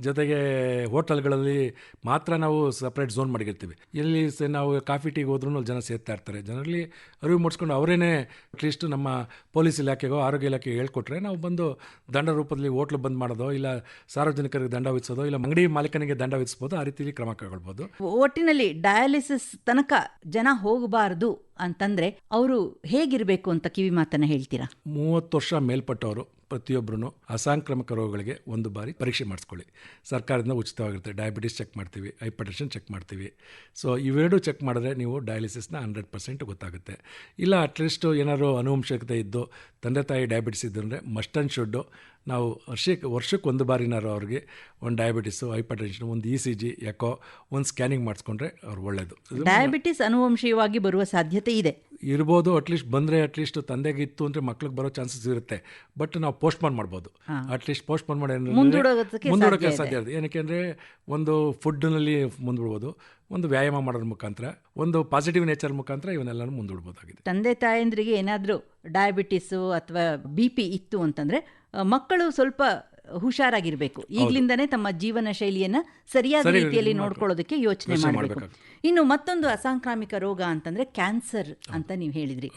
ಜೊತೆಗೆ ಹೋಟೆಲ್ಗಳಲ್ಲಿ ಮಾತ್ರ ನಾವು ಸಪ್ರೇಟ್ ಝೋನ್ ಮಾಡಿರ್ತೀವಿ. ಎಲ್ಲಿ ಸ- ನಾವು ಕಾಫಿ ಟೀಗೆ ಹೋದ್ರೂ ಜನ ಸೇರ್ತಾ ಇರ್ತಾರೆ. ಜನರಲ್ಲಿ ಅರಿವು ಮೂಡಿಸ್ಕೊಂಡು ಅವರೇನೆ ಅಟ್ಲೀಸ್ಟ್ ನಮ್ಮ ಪೊಲೀಸ್ ಇಲಾಖೆಗೋ ಆರೋಗ್ಯ ಇಲಾಖೆಗೆ ಹೇಳ್ಕೊಟ್ರೆ ನಾವು ಬಂದು ದಂಡ ರೂಪದಲ್ಲಿ ಹೋಟ್ಲು ಬಂದ್ ಮಾಡೋದೋ ಇಲ್ಲ ಸಾರ್ವಜನಿಕರಿಗೆ ದಂಡ ವಿಧಿಸೋದು ಇಲ್ಲ ಅಂಗಡಿ ಮಾಲೀಕನಿಗೆ ದಂಡ ವಿಧಿಸಬಹುದು ಆ ರೀತಿಯಲ್ಲಿ ಕ್ರಮ ಕೈಗೊಳ್ಬೋದು. ಒಟ್ಟಿನಲ್ಲಿ ಡಯಾಲಿಸಿಸ್ ತನಕ ಜನ ಹೋಗಬಾರದು ಅಂತಂದ್ರೆ ಅವರು ಹೇಗಿರಬೇಕು ಅಂತ ಕಿವಿ ಮಾತನ್ನ ಹೇಳ್ತೀರಾ? ಮೂವತ್ತು ವರ್ಷ ಮೇಲ್ಪಟ್ಟವರು. ಪ್ರತಿಯೊಬ್ಬರೂ ಅಸಾಂಕ್ರಾಮಕ ರೋಗಗಳಿಗೆ ಒಂದು ಬಾರಿ ಪರೀಕ್ಷೆ ಮಾಡಿಸ್ಕೊಳ್ಳಿ. ಸರ್ಕಾರದಿಂದ ಉಚಿತವಾಗಿರುತ್ತೆ. ಡಯಾಬಿಟಿಸ್ ಚೆಕ್ ಮಾಡ್ತೀವಿ. ಹೈಪರ್ಟೆನ್ಷನ್ ಚೆಕ್ ಮಾಡ್ತೀವಿ. ಸೊ ಇವೆರಡೂ ಚೆಕ್ ಮಾಡಿದ್ರೆ ನೀವು ಡಯಾಲಿಸಿಸ್ನ ಹಂಡ್ರೆಡ್ ಪರ್ಸೆಂಟ್ ಗೊತ್ತಾಗುತ್ತೆ. ಇಲ್ಲ ಅಟ್ಲೀಸ್ಟ್ ಏನಾದರೂ ಅನುವಂಶಕತೆ ಇದ್ದು, ತಂದೆ ತಾಯಿ ಡಯಾಬಿಟಿಸ್ ಇದ್ದರೆ ಮಸ್ಟ್ ಆ್ಯಂಡ್ ಶುಡ್ಡು ನಾವು ವರ್ಷಕ್ಕೆ ವರ್ಷಕ್ಕೆ ಒಂದು ಬಾರಿನಾರು ಅವ್ರಿಗೆ ಒಂದು ಡಯಾಬಿಟಿಸು ಹೈಪರ್ಟೆನ್ಷನ್ ಒಂದು ಇ ಸಿ ಜಿ ಎಕೋ ಒಂದು ಸ್ಕ್ಯಾನಿಂಗ್ ಮಾಡಿಸ್ಕೊಂಡ್ರೆ ಅವ್ರು ಒಳ್ಳೆಯದು ಡಯಾಬಿಟಿಸ್ ಅನುವಂಶೀಯವಾಗಿ ಬರುವ ಸಾಧ್ಯತೆ ಇದೆ. ಇರ್ಬೋದು ಅಟ್ಲೀಸ್ಟ್ ಬಂದರೆ ಅಟ್ಲೀಸ್ಟ್ ತಂದೆಗೆ ಇತ್ತು ಅಂದರೆ ಮಕ್ಳಿಗೆ ಬರೋ ಚಾನ್ಸಸ್ ಇರುತ್ತೆ. ಬಟ್ ನಾವು ಪೋಸ್ಟ್ಪೋನ್ ಮಾಡ್ಬೋದು. ಅಟ್ಲೀಸ್ಟ್ ಪೋಸ್ಟ್ಪೋನ್ ಮಾಡಿ ಮುಂದೂಡೋಕ್ಕೆ ಸಾಧ್ಯ ಇದೆ. ಏನಕ್ಕೆ ಅಂದರೆ ಒಂದು ಫುಡ್ನಲ್ಲಿ ಮುಂದೂಡ್ಬೋದು ಒಂದು ವ್ಯಾಯಾಮ ಮಾಡೋದ್ರ ಮುಖಾಂತರ ಒಂದು ಪಾಸಿಟಿವ್ ನೇಚರ್ ಮುಖಾಂತರ ಇವನ್ನೆಲ್ಲನೂ ಮುಂದೂಡ್ಬೋದಾಗಿದೆ. ತಂದೆ ತಾಯಂದ್ರಿಗೆ ಏನಾದರೂ ಡಯಾಬಿಟಿಸು ಅಥವಾ ಬಿ ಪಿ ಇತ್ತು ಅಂತಂದ್ರೆ ಮಕ್ಕಳು ಸ್ವಲ್ಪ ಹುಷಾರಾಗಿರಬೇಕು. ಈಗಲಿಂದನೇ ತಮ್ಮ ಜೀವನ ಶೈಲಿಯನ್ನು ಸರಿಯಾದ ರೀತಿಯಲ್ಲಿ ನೋಡ್ಕೊಳ್ಳೋದಕ್ಕೆ ಯೋಚನೆ ಮಾಡಬೇಕು. ಇನ್ನು ಮತ್ತೊಂದು ಅಸಾಂಕ್ರಾಮಿಕ ರೋಗ ಅಂತಂದ್ರೆ ಕ್ಯಾನ್ಸರ್ ಅಂತ ನೀವು ಹೇಳಿದ್ರಿ.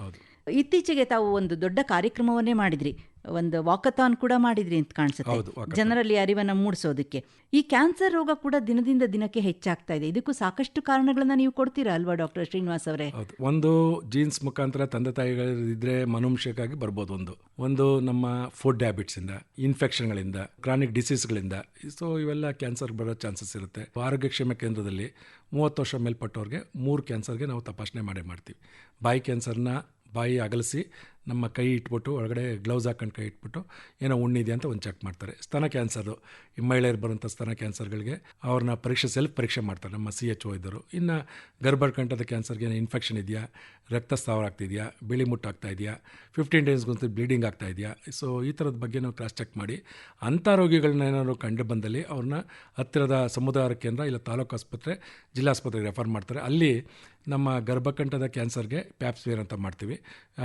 ಇತ್ತೀಚೆಗೆ ತಾವು ಒಂದು ದೊಡ್ಡ ಕಾರ್ಯಕ್ರಮವನ್ನೇ ಮಾಡಿದ್ರಿ. ಒಂದು ವಾಕಥಾನ್ ಕೂಡ ಮಾಡಿದ್ರಿ ಅಂತ ಕಾಣಿಸುತ್ತೆ. ಜನರಲ್ಲಿ ಅರಿವನ್ನು ಮೂಡಿಸೋದಕ್ಕೆ. ಈ ಕ್ಯಾನ್ಸರ್ ರೋಗ ಕೂಡ ದಿನದಿಂದ ದಿನಕ್ಕೆ ಹೆಚ್ಚಾಗ್ತಾ ಇದೆ. ಇದಕ್ಕೂ ಸಾಕಷ್ಟು ಕಾರಣಗಳನ್ನ ನೀವು ಕೊಡ್ತೀರಾ ಅಲ್ವಾ ಡಾಕ್ಟರ್ ಶ್ರೀನಿವಾಸ್ ಅವರೇ? ಒಂದು ಜೀನ್ಸ್ ಮುಖಾಂತರ ತಂದೆ ತಾಯಿಗಳಿದ್ರೆ ಮನುಷ್ಯಕ್ಕಾಗಿ ಬರ್ಬೋದು ಒಂದು. ಒಂದು ನಮ್ಮ ಫುಡ್ ಇನ್ಫೆಕ್ಷನ್ ಇನ್ಫೆಕ್ಷನ್ಗಳಿಂದ ಕ್ರಾನಿಕ್ ಡಿಸೀಸ್ಗಳಿಂದ ಸೊ ಇವೆಲ್ಲ ಕ್ಯಾನ್ಸರ್ ಬರೋ ಚಾನ್ಸಸ್ ಇರುತ್ತೆ. ಆರೋಗ್ಯಕ್ಷೇಮ ಕೇಂದ್ರದಲ್ಲಿ ಮೂವತ್ತು ವರ್ಷ ಮೇಲ್ಪಟ್ಟವ್ರಿಗೆ ಮೂರು ಕ್ಯಾನ್ಸರ್ಗೆ ನಾವು ತಪಾಸಣೆ ಮಾಡೇ ಮಾಡ್ತೀವಿ. ಬಾಯಿ ಕ್ಯಾನ್ಸರ್ನ ಬಾಯಿ ಅಗಲಿಸಿ ನಮ್ಮ ಕೈ ಇಟ್ಬಿಟ್ಟು, ಒಳಗಡೆ ಗ್ಲೌಸ್ ಹಾಕೊಂಡು ಕೈ ಇಟ್ಬಿಟ್ಟು, ಏನೋ ಉಣ್ಣಿದೆ ಅಂತ ಒಂದು ಚೆಕ್ ಮಾಡ್ತಾರೆ. ಸ್ತನ ಕ್ಯಾನ್ಸರು ಈ ಮಹಿಳೆಯರು ಬರುವಂಥ ಸ್ತನ ಕ್ಯಾನ್ಸರ್ಗಳಿಗೆ ಅವ್ರನ್ನ ಪರೀಕ್ಷೆ ಸೆಲ್ಫ್ ಪರೀಕ್ಷೆ ಮಾಡ್ತಾರೆ. ನಮ್ಮ ಸಿ ಎಚ್ ಓ ಇದ್ದರು. ಇನ್ನು ಗರ್ಭಕಂಠದ ಕ್ಯಾನ್ಸರ್ಗೆ ಏನೋ ಇನ್ಫೆಕ್ಷನ್ ಇದೆಯಾ? ರಕ್ತಸ್ರಾವ ಆಗ್ತಿದೆಯಾ? ಬಿಳಿ ಮುಟ್ಟಾಗ್ತಾ ಇದೆಯಾ? ಫಿಫ್ಟೀನ್ ಡೇಸ್ಗೊಂದು ಬ್ಲೀಡಿಂಗ್ ಆಗ್ತಾ ಇದೆಯಾ? ಸೊ ಈ ಥರದ ಬಗ್ಗೆ ನಾವು ಕ್ರಾಸ್ ಚೆಕ್ ಮಾಡಿ, ಅಂಥ ರೋಗಿಗಳನ್ನ ಏನಾದ್ರು ಕಂಡು ಬಂದಲ್ಲಿ ಅವ್ರನ್ನ ಹತ್ತಿರದ ಸಮುದಾಯ ಕೇಂದ್ರ ಇಲ್ಲ ತಾಲೂಕು ಆಸ್ಪತ್ರೆ, ಜಿಲ್ಲಾಸ್ಪತ್ರೆಗೆ ರೆಫರ್ ಮಾಡ್ತಾರೆ. ಅಲ್ಲಿ ನಮ್ಮ ಗರ್ಭಕಂಠದ ಕ್ಯಾನ್ಸರ್ಗೆ ಪ್ಯಾಪ್ಸ್ಮಿಯರ್ ಅಂತ ಮಾಡ್ತೀವಿ.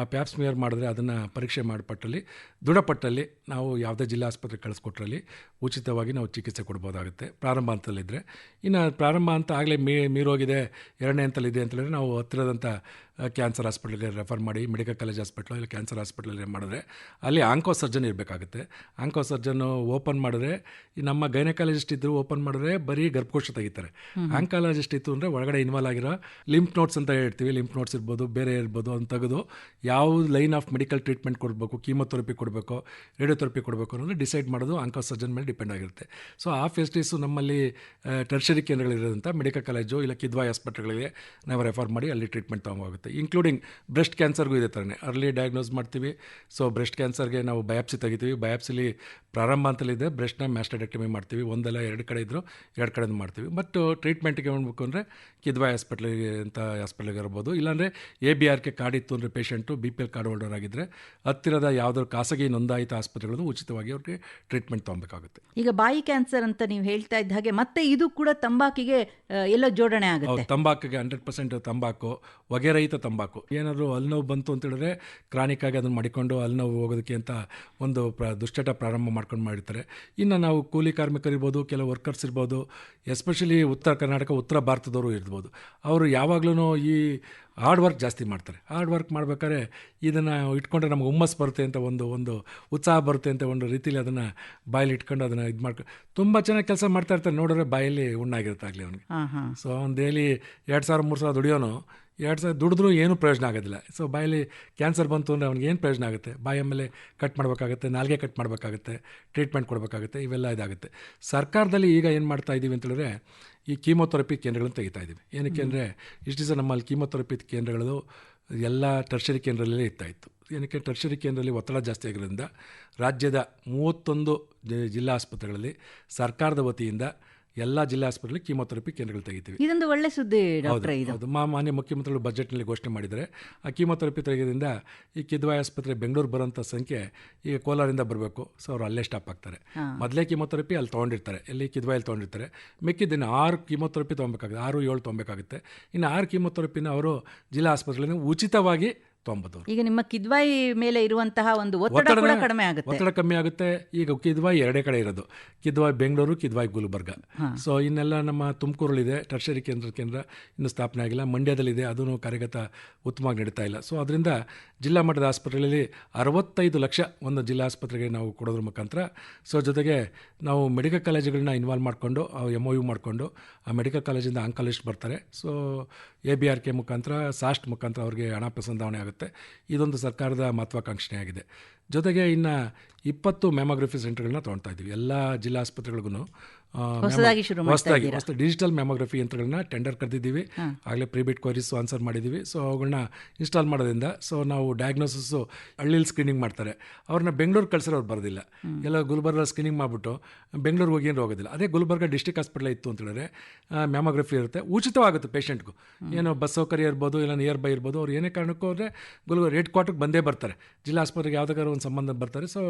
ಪ್ಯಾಪ್ಸ್ಮಿಯರ್ ಮಾಡಿದ್ರೆ ಅದನ್ನು ಪರೀಕ್ಷೆ ಮಾಡಿಪಟ್ಟಲ್ಲಿ ದೃಢಪಟ್ಟಲ್ಲಿ ನಾವು ಯಾವುದೇ ಜಿಲ್ಲಾ ಆಸ್ಪತ್ರೆಗೆ ಕಳಿಸ್ಕೊಟ್ರಲ್ಲಿ ಉಚಿತವಾಗಿ ನಾವು ಚಿಕಿತ್ಸೆ ಕೊಡ್ಬೋದಾಗುತ್ತೆ. ಪ್ರಾರಂಭ ಹಂತದಲ್ಲಿದ್ದರೆ ಇನ್ನು ಪ್ರಾರಂಭ ಅಂತ ಆಗಲೇ ಮೀ ಮೀರೋಗಿದೆ, ಎರಡನೇ ಹಂತಲ್ಲಿದೆ ಅಂತೇಳಿದ್ರೆ ನಾವು ಹತ್ತಿರದಂಥ ಕ್ಯಾನ್ಸರ್ ಹಾಸ್ಪಿಟ್ಲಿಗೆ ರೆಫರ್ ಮಾಡಿ ಮೆಡಿಕಲ್ ಕಾಲೇಜ್ ಹಾಸ್ಪಿಟ್ಲು ಇಲ್ಲ ಕ್ಯಾನ್ಸರ್ ಹಾಸ್ಪಿಟ್ಲಲ್ಲಿ ಮಾಡಿದ್ರೆ ಅಲ್ಲಿ ಆಂಕೋ ಸರ್ಜನ್ ಇರಬೇಕಾಗುತ್ತೆ. ಆಂಕೋ ಸರ್ಜನ್ನು ಓಪನ್ ಮಾಡಿದ್ರೆ ನಮ್ಮ ಗೈನಕಾಲಜಿಸ್ಟ್ ಇದ್ದರು ಓಪನ್ ಮಾಡಿದ್ರೆ ಬರೀ ಗರ್ಭಕೋಶ ತೆಗಿತಾರೆ. ಆಂಕಾಲಜಿಸ್ಟ್ ಇತ್ತು ಅಂದರೆ ಒಳಗಡೆ ಇನ್ವಾಲ್ವ್ ಆಗಿರೋ ಲಿಂಪ್ ನೋಟ್ಸ್ ಅಂತ ಹೇಳ್ತೀವಿ. ಲಿಂಪ್ ನೋಟ್ಸ್ ಇರ್ಬೋದು ಬೇರೆ ಇರ್ಬೋದು ಅಂತ ತೆಗೆದು ಯಾವ ಲೈನ್ ಆಫ್ ಮೆಡಿಕಲ್ ಟ್ರೀಟ್ಮೆಂಟ್ ಕೊಡಬೇಕು ಕೀಮೊಥೆರಪಿ ಕೊಡಬೇಕು ರೇಡಿಯೋಥೆರಪಿ ಕೊಡಬೇಕು ಅನ್ನೋದು ಡಿಸೈಡ್ ಮಾಡೋದು ಆಂಕೋ ಸರ್ಜನ್ ಮೇಲೆ ಡಿಪೆಂಡ್ ಆಗಿರುತ್ತೆ. ಸೊ ಆ ಫೆಸಿಲಿಟೀಸು ನಮ್ಮಲ್ಲಿ ಟರ್ಷರಿ ಕೇಂದ್ರಗಳಿರೋದಂಥ ಮೆಡಿಕಲ್ ಕಾಲೇಜು ಇಲ್ಲ ಕಿದ್ವಾಯ್ ಆಸ್ಪತ್ರೆಗಳಿಗೆ ನಾವು ರೆಫರ್ ಮಾಡಿ ಅಲ್ಲಿ ಟ್ರೀಟ್ಮೆಂಟ್ ತೊಗೊಂಡೋಗುತ್ತೆ ಇನ್ಕ್ಲೂಡಿಂಗ್ ಬ್ರೆಸ್ಟ್ ಕ್ಯಾನ್ಸರ್ಗೂ ಇದೆ ಥರನೇ ಅರ್ಲಿ ಡಯಾಗ್ನೋಸ್ ಮಾಡ್ತೀವಿ. ಸೊ ಬ್ರೆಸ್ಟ್ ಕ್ಯಾನ್ಸರ್ಗೆ ನಾವು ಬಯಾಪ್ಸಿ ತೆಗಿತೀವಿ. ಬಯಾಪ್ಸಿಲಿ ಪ್ರಾರಂಭ ಅಂತಲಿದೆ. ಬ್ರೆಸ್ಟ್ನ ಮ್ಯಾಸ್ಟಡೆಕ್ಟಮಿ ಮಾಡ್ತೀವಿ. ಒಂದಲ್ಲ ಎರಡು ಕಡೆ ಇದ್ದರೂ ಎರಡು ಕಡೆಯಿಂದ ಮಾಡ್ತೀವಿ. ಬಟ್ ಟ್ರೀಟ್ಮೆಂಟ್ಗೆ ಹೋಗ್ಬೇಕು ಅಂದರೆ ಕಿದ್ವಾಯ್ ಹಾಸ್ಪಿಟ್ಲಿಗೆ ಅಂತ ಹಾಸ್ಪಿಟ್ಲಿಗೆ ಇರ್ಬೋದು. ಇಲ್ಲಾಂದರೆ A B R K card ಇತ್ತು ಅಂದರೆ patient B P L card holder ಆಗಿದ್ದರೆ ಹತ್ತಿರದ ಯಾವುದಾದ್ರು ಖಾಸಗಿ ನೋಂದಾಯಿತ ಆಸ್ಪತ್ರೆಗಳನ್ನು ಉಚಿತವಾಗಿ ಅವ್ರಿಗೆ ಟ್ರೀಟ್ಮೆಂಟ್ ತೊಗೊಬೇಕಾಗುತ್ತೆ. ಈಗ ಬಾಯಿ ಕ್ಯಾನ್ಸರ್ ಅಂತ ನೀವು ಹೇಳ್ತಾ ಇದ್ದ ಹಾಗೆ ಮತ್ತೆ ಇದು ಕೂಡ ತಂಬಾಕಿಗೆ ಎಲ್ಲ ಜೋಡಣೆ ಆಗುತ್ತೆ. ತಂಬಾಕಿಗೆ ಹಂಡ್ರೆಡ್ ಪರ್ಸೆಂಟ್ ತಂಬಾಕು ಹೊಗೆ ರಹಿತ ತಂಬಾಕು. ಏನಾದರೂ ಹಲ್ನೋವು ಬಂತು ಅಂತ ಹೇಳಿದ್ರೆ ಕ್ರಾನಿಕ್ ಆಗಿ ಅದನ್ನು ಮಾಡಿಕೊಂಡು ಹಲ್ನೋವು ಹೋಗೋದಕ್ಕೆ ಅಂತ ಒಂದು ಪ್ರ ದುಶ್ಚಟ ಪ್ರಾರಂಭ ಮಾಡ್ಕೊಂಡು ಮಾಡಿರ್ತಾರೆ. ಇನ್ನು ನಾವು ಕೂಲಿ ಕಾರ್ಮಿಕರಿರ್ಬೋದು ಕೆಲವು ವರ್ಕರ್ಸ್ ಇರ್ಬೋದು ಎಸ್ಪೆಷಲಿ ಉತ್ತರ ಕರ್ನಾಟಕ ಉತ್ತರ ಭಾರತದವರು ಇರ್ಬೋದು. ಅವರು ಯಾವಾಗಲೂ ಈ ಹಾರ್ಡ್ ವರ್ಕ್ ಜಾಸ್ತಿ ಮಾಡ್ತಾರೆ. ಹಾರ್ಡ್ ವರ್ಕ್ ಮಾಡ್ಬೇಕಾದ್ರೆ ಇದನ್ನು ಇಟ್ಕೊಂಡ್ರೆ ನಮ್ಗೆ ಹುಮ್ಮಸ್ ಬರುತ್ತೆ ಅಂತ ಒಂದು ಒಂದು ಉತ್ಸಾಹ ಬರುತ್ತೆ ಅಂತ ಒಂದು ರೀತಿಯಲ್ಲಿ ಅದನ್ನು ಬಾಯಲ್ಲಿ ಇಟ್ಕೊಂಡು ಅದನ್ನು ಇದು ಮಾಡ್ಕೊ ತುಂಬ ಚೆನ್ನಾಗಿ ಕೆಲಸ ಮಾಡ್ತಾ ಇರ್ತಾರೆ. ನೋಡಿದ್ರೆ ಬಾಯಲ್ಲಿ ಹುಣ್ಣಾಗಿರುತ್ತೆ ಆಗಲಿ ಅವನಿಗೆ ಸೊ ಅವ್ನು ಡೈಲಿ ಎರಡು ಸಾವಿರ ಮೂರು ಸಾವಿರ ದುಡಿಯೋನು ಎರಡು ಸಾವಿರ ದುಡಿದ್ರೂ ಏನೂ ಪ್ರಯೋಜನ ಆಗೋದಿಲ್ಲ. ಸೊ ಬಾಯಲ್ಲಿ ಕ್ಯಾನ್ಸರ್ ಬಂತು ಅಂದರೆ ಅವ್ನಿಗೆ ಏನು ಪ್ರಯೋಜನ ಆಗುತ್ತೆ? ಬಾಯ ಮೇಲೆ ಕಟ್ ಮಾಡಬೇಕಾಗುತ್ತೆ ನಾಲ್ಗೆ ಕಟ್ ಮಾಡಬೇಕಾಗುತ್ತೆ ಟ್ರೀಟ್ಮೆಂಟ್ ಕೊಡಬೇಕಾಗುತ್ತೆ ಇವೆಲ್ಲ ಇದಾಗುತ್ತೆ. ಸರ್ಕಾರದಲ್ಲಿ ಈಗ ಏನು ಮಾಡ್ತಾ ಇದ್ದೀವಿ ಅಂತೇಳಿದ್ರೆ ಈ ಕೀಮೋಥೆರಪಿ ಕೇಂದ್ರಗಳನ್ನು ತೆಗಿತಾ ಇದ್ದೀವಿ ಏನಕ್ಕೆ ಅಂದರೆ ಇಷ್ಟು ದಿವಸ ನಮ್ಮಲ್ಲಿ ಕೀಮೋಥೆರಪಿ ಕೇಂದ್ರಗಳು ಎಲ್ಲ ಟರ್ಷರಿ ಕೇಂದ್ರದಲ್ಲೇ ಇರ್ತಾ ಇತ್ತು. ಏನಕ್ಕೆ ಟರ್ಷರಿ ಕೇಂದ್ರದಲ್ಲಿ ಒತ್ತಡ ಜಾಸ್ತಿ ಆಗಿರೋದ್ರಿಂದ ರಾಜ್ಯದ ಮೂವತ್ತೊಂದು ಜಿಲ್ಲಾ ಆಸ್ಪತ್ರೆಗಳಲ್ಲಿ ಸರ್ಕಾರದ ವತಿಯಿಂದ ಎಲ್ಲ ಜಿಲ್ಲಾ ಆಸ್ಪತ್ರೆಗಳಲ್ಲಿ ಕೀಮೋಥೆರಪಿ ಕೇಂದ್ರಗಳು ತೆಗಿತೀವಿ. ಇದೊಂದು ಒಳ್ಳೆ ಸುದ್ದಿ ಹೌದು ಇದು. ಹೌದು. ಮಾ ಮಾನ್ಯ ಮುಖ್ಯಮಂತ್ರಿಗಳು ಬಜೆಟ್ನಲ್ಲಿ ಘೋಷಣೆ ಮಾಡಿದ್ದಾರೆ. ಆ ಕೀಮೋಥೆರಪಿ ತೆಗೆಯೋದ್ರಿಂದ ಈ ಕಿದ್ವಾಯ ಆಸ್ಪತ್ರೆ ಬೆಂಗಳೂರು ಬರೋಂಥ ಸಂಖ್ಯೆ ಈಗ ಕೋಲಾರಿಂದ ಬರಬೇಕು. ಸೊ ಅವರು ಅಲ್ಲೇ ಸ್ಟಾಪ್ ಆಗ್ತಾರೆ. ಮೊದಲೇ ಕೀಮೋಥೆರಪಿ ಅಲ್ಲಿ ತೊಗೊಂಡಿರ್ತಾರೆ. ಇಲ್ಲಿ ಕಿದ್ವಾಯಲ್ಲಿ ತೊಗೊಂಡಿರ್ತಾರೆ. ಮಿಕ್ಕಿದ್ದಿನ ಆರು ಕೀಮೋಥೆರಪಿ ತೊಗೊಬೇಕಾಗುತ್ತೆ. ಆರು ಏಳು ತೊಗೊಬೇಕಾಗುತ್ತೆ. ಇನ್ನು ಆರು ಕೀಮೋಥೆರಪಿನ ಅವರು ಜಿಲ್ಲಾ ಆಸ್ಪತ್ರೆಯಲ್ಲಿ ಉಚಿತವಾಗಿ ತೊಗೊಂಬೋದು ಈಗ ನಿಮ್ಮ ಕಿದ್ವಾಯಿ ಮೇಲೆ ಇರುವಂತಹ ಒಂದು ಒತ್ತಡ ಕೂಡ ಕಡಿಮೆ ಆಗುತ್ತೆ. ಒತ್ತಡ ಕಮ್ಮಿ ಆಗುತ್ತೆ. ಈಗ ಕಿದ್ವಾಯಿ ಎರಡೇ ಕಡೆ ಇರೋದು. ಕಿದ್ವಾಯಿ ಬೆಂಗಳೂರು ಕಿದ್ವಾಯಿ ಗುಲ್ಬರ್ಗ. ಸೊ ಇನ್ನೆಲ್ಲ ನಮ್ಮ ತುಮಕೂರಲ್ಲಿದೆ. ಟರ್ಷರಿ ಕೇಂದ್ರ ಕೇಂದ್ರ ಇನ್ನೂ ಸ್ಥಾಪನೆ ಆಗಿಲ್ಲ. ಮಂಡ್ಯದಲ್ಲಿದೆ. ಅದೂ ಕಾರ್ಯಗತ ಉತ್ತಮವಾಗಿ ನಡೀತಾ ಇಲ್ಲ. ಸೊ ಅದರಿಂದ ಜಿಲ್ಲಾ ಮಟ್ಟದ ಆಸ್ಪತ್ರೆಗಳಲ್ಲಿ ಅರವತ್ತೈದು ಲಕ್ಷ ಒಂದು ಜಿಲ್ಲಾ ಆಸ್ಪತ್ರೆಗೆ ನಾವು ಕೊಡೋದ್ರ ಮುಖಾಂತರ. ಸೊ ಜೊತೆಗೆ ನಾವು ಮೆಡಿಕಲ್ ಕಾಲೇಜುಗಳನ್ನ ಇನ್ವಾಲ್ವ್ ಮಾಡಿಕೊಂಡು ಎಂ ಒ ಯು ಮಾಡಿಕೊಂಡು ಆ ಮೆಡಿಕಲ್ ಕಾಲೇಜಿಂದ ಆಂಕಾಲಿಸ್ಟ್ ಬರ್ತಾರೆ. So A B R K ಮುಖಾಂತರ ಸಾಸ್ಟ್ ಮುಖಾಂತರ ಅವ್ರಿಗೆ ಹಣ ಪ್ರಸಂದಾವಣೆ ಆಗುತ್ತೆ. ಇದೊಂದು ಸರ್ಕಾರದ ಮಹತ್ವಾಕಾಂಕ್ಷೆಯಾಗಿದೆ ಜೊತೆಗೆ ಇನ್ನು ಇಪ್ಪತ್ತು ಮ್ಯಾಮೋಗ್ರಫಿ ಸೆಂಟರ್ಗಳನ್ನ ತೊಗೊಳ್ತಾ ಇದ್ದೀವಿ ಎಲ್ಲ ಜಿಲ್ಲಾ ಆಸ್ಪತ್ರೆಗಳಿಗೂ ಹೊಸದಾಗಿ ಶುರು ಹೊಸದಾಗಿ ಹೊಸ ಡಿಜಿಟಲ್ ಮೆಮೋಗ್ರಫಿ ಯಂತ್ರಗಳನ್ನ ಟೆಂಡರ್ ಕರೆದಿದ್ದೀವಿ. ಆಗಲೇ ಪ್ರಿಬಿಟ್ ಕ್ವರೀಸ್ ಆನ್ಸರ್ ಮಾಡಿದ್ದೀವಿ. ಸೊ ಅವುಗಳನ್ನ ಇನ್ಸ್ಟಾಲ್ ಮಾಡೋದ್ರಿಂದ ಸೊ ನಾವು ಡಯಾಗ್ನೋಸಿಸು ಹಳ್ಳಿಲಿ ಸ್ಕ್ರೀನಿಂಗ್ ಮಾಡ್ತಾರೆ. ಅವ್ರನ್ನ ಬೆಂಗಳೂರು ಅವ್ರು ಬರೋದಿಲ್ಲ. ಎಲ್ಲ ಗುಲ್ಬರ್ಗ ಸ್ಕ್ರೀನಿಂಗ್ ಮಾಡಿಬಿಟ್ಟು ಬೆಂಗಳೂರಿಗೆ ಹೋಗಿ ಏನು ಹೋಗೋದಿಲ್ಲ ಅದೇ ಗುಲ್ಬರ್ಗ ಡಿಸ್ಟಿಕ್ ಹಾಸ್ಪಿಟಲ್ ಇತ್ತು ಅಂತ ಹೇಳಿದ್ರೆ ಮ್ಯಾಮೋಗ್ರಫಿ ಇರುತ್ತೆ. ಉಚಿತವಾಗುತ್ತೆ ಪೇಷಂಟ್ಗೂ ಏನೋ ಬಸ್ ಸೌಕರ್ಯ ಇರ್ಬೋದು ಇಲ್ಲ ನಿಯರ್ ಬೈ ಇರ್ಬೋದು ಅವ್ರು ಏನೇ ಕಾರಣಕ್ಕೂ ಹೋದರೆ ಗುಲ್ಬರ್ಗ ರೇಟ್ ಕ್ವಾರ್ಟರ್ಗೆ ಬಂದೇ ಬರ್ತಾರೆ. ಜಿಲ್ಲಾ ಆಸ್ಪತ್ರೆಗೆ ಯಾವುದಾದ್ರು ಒಂದು ಸಂಬಂಧ ಬರ್ತಾರೆ. ಸೊ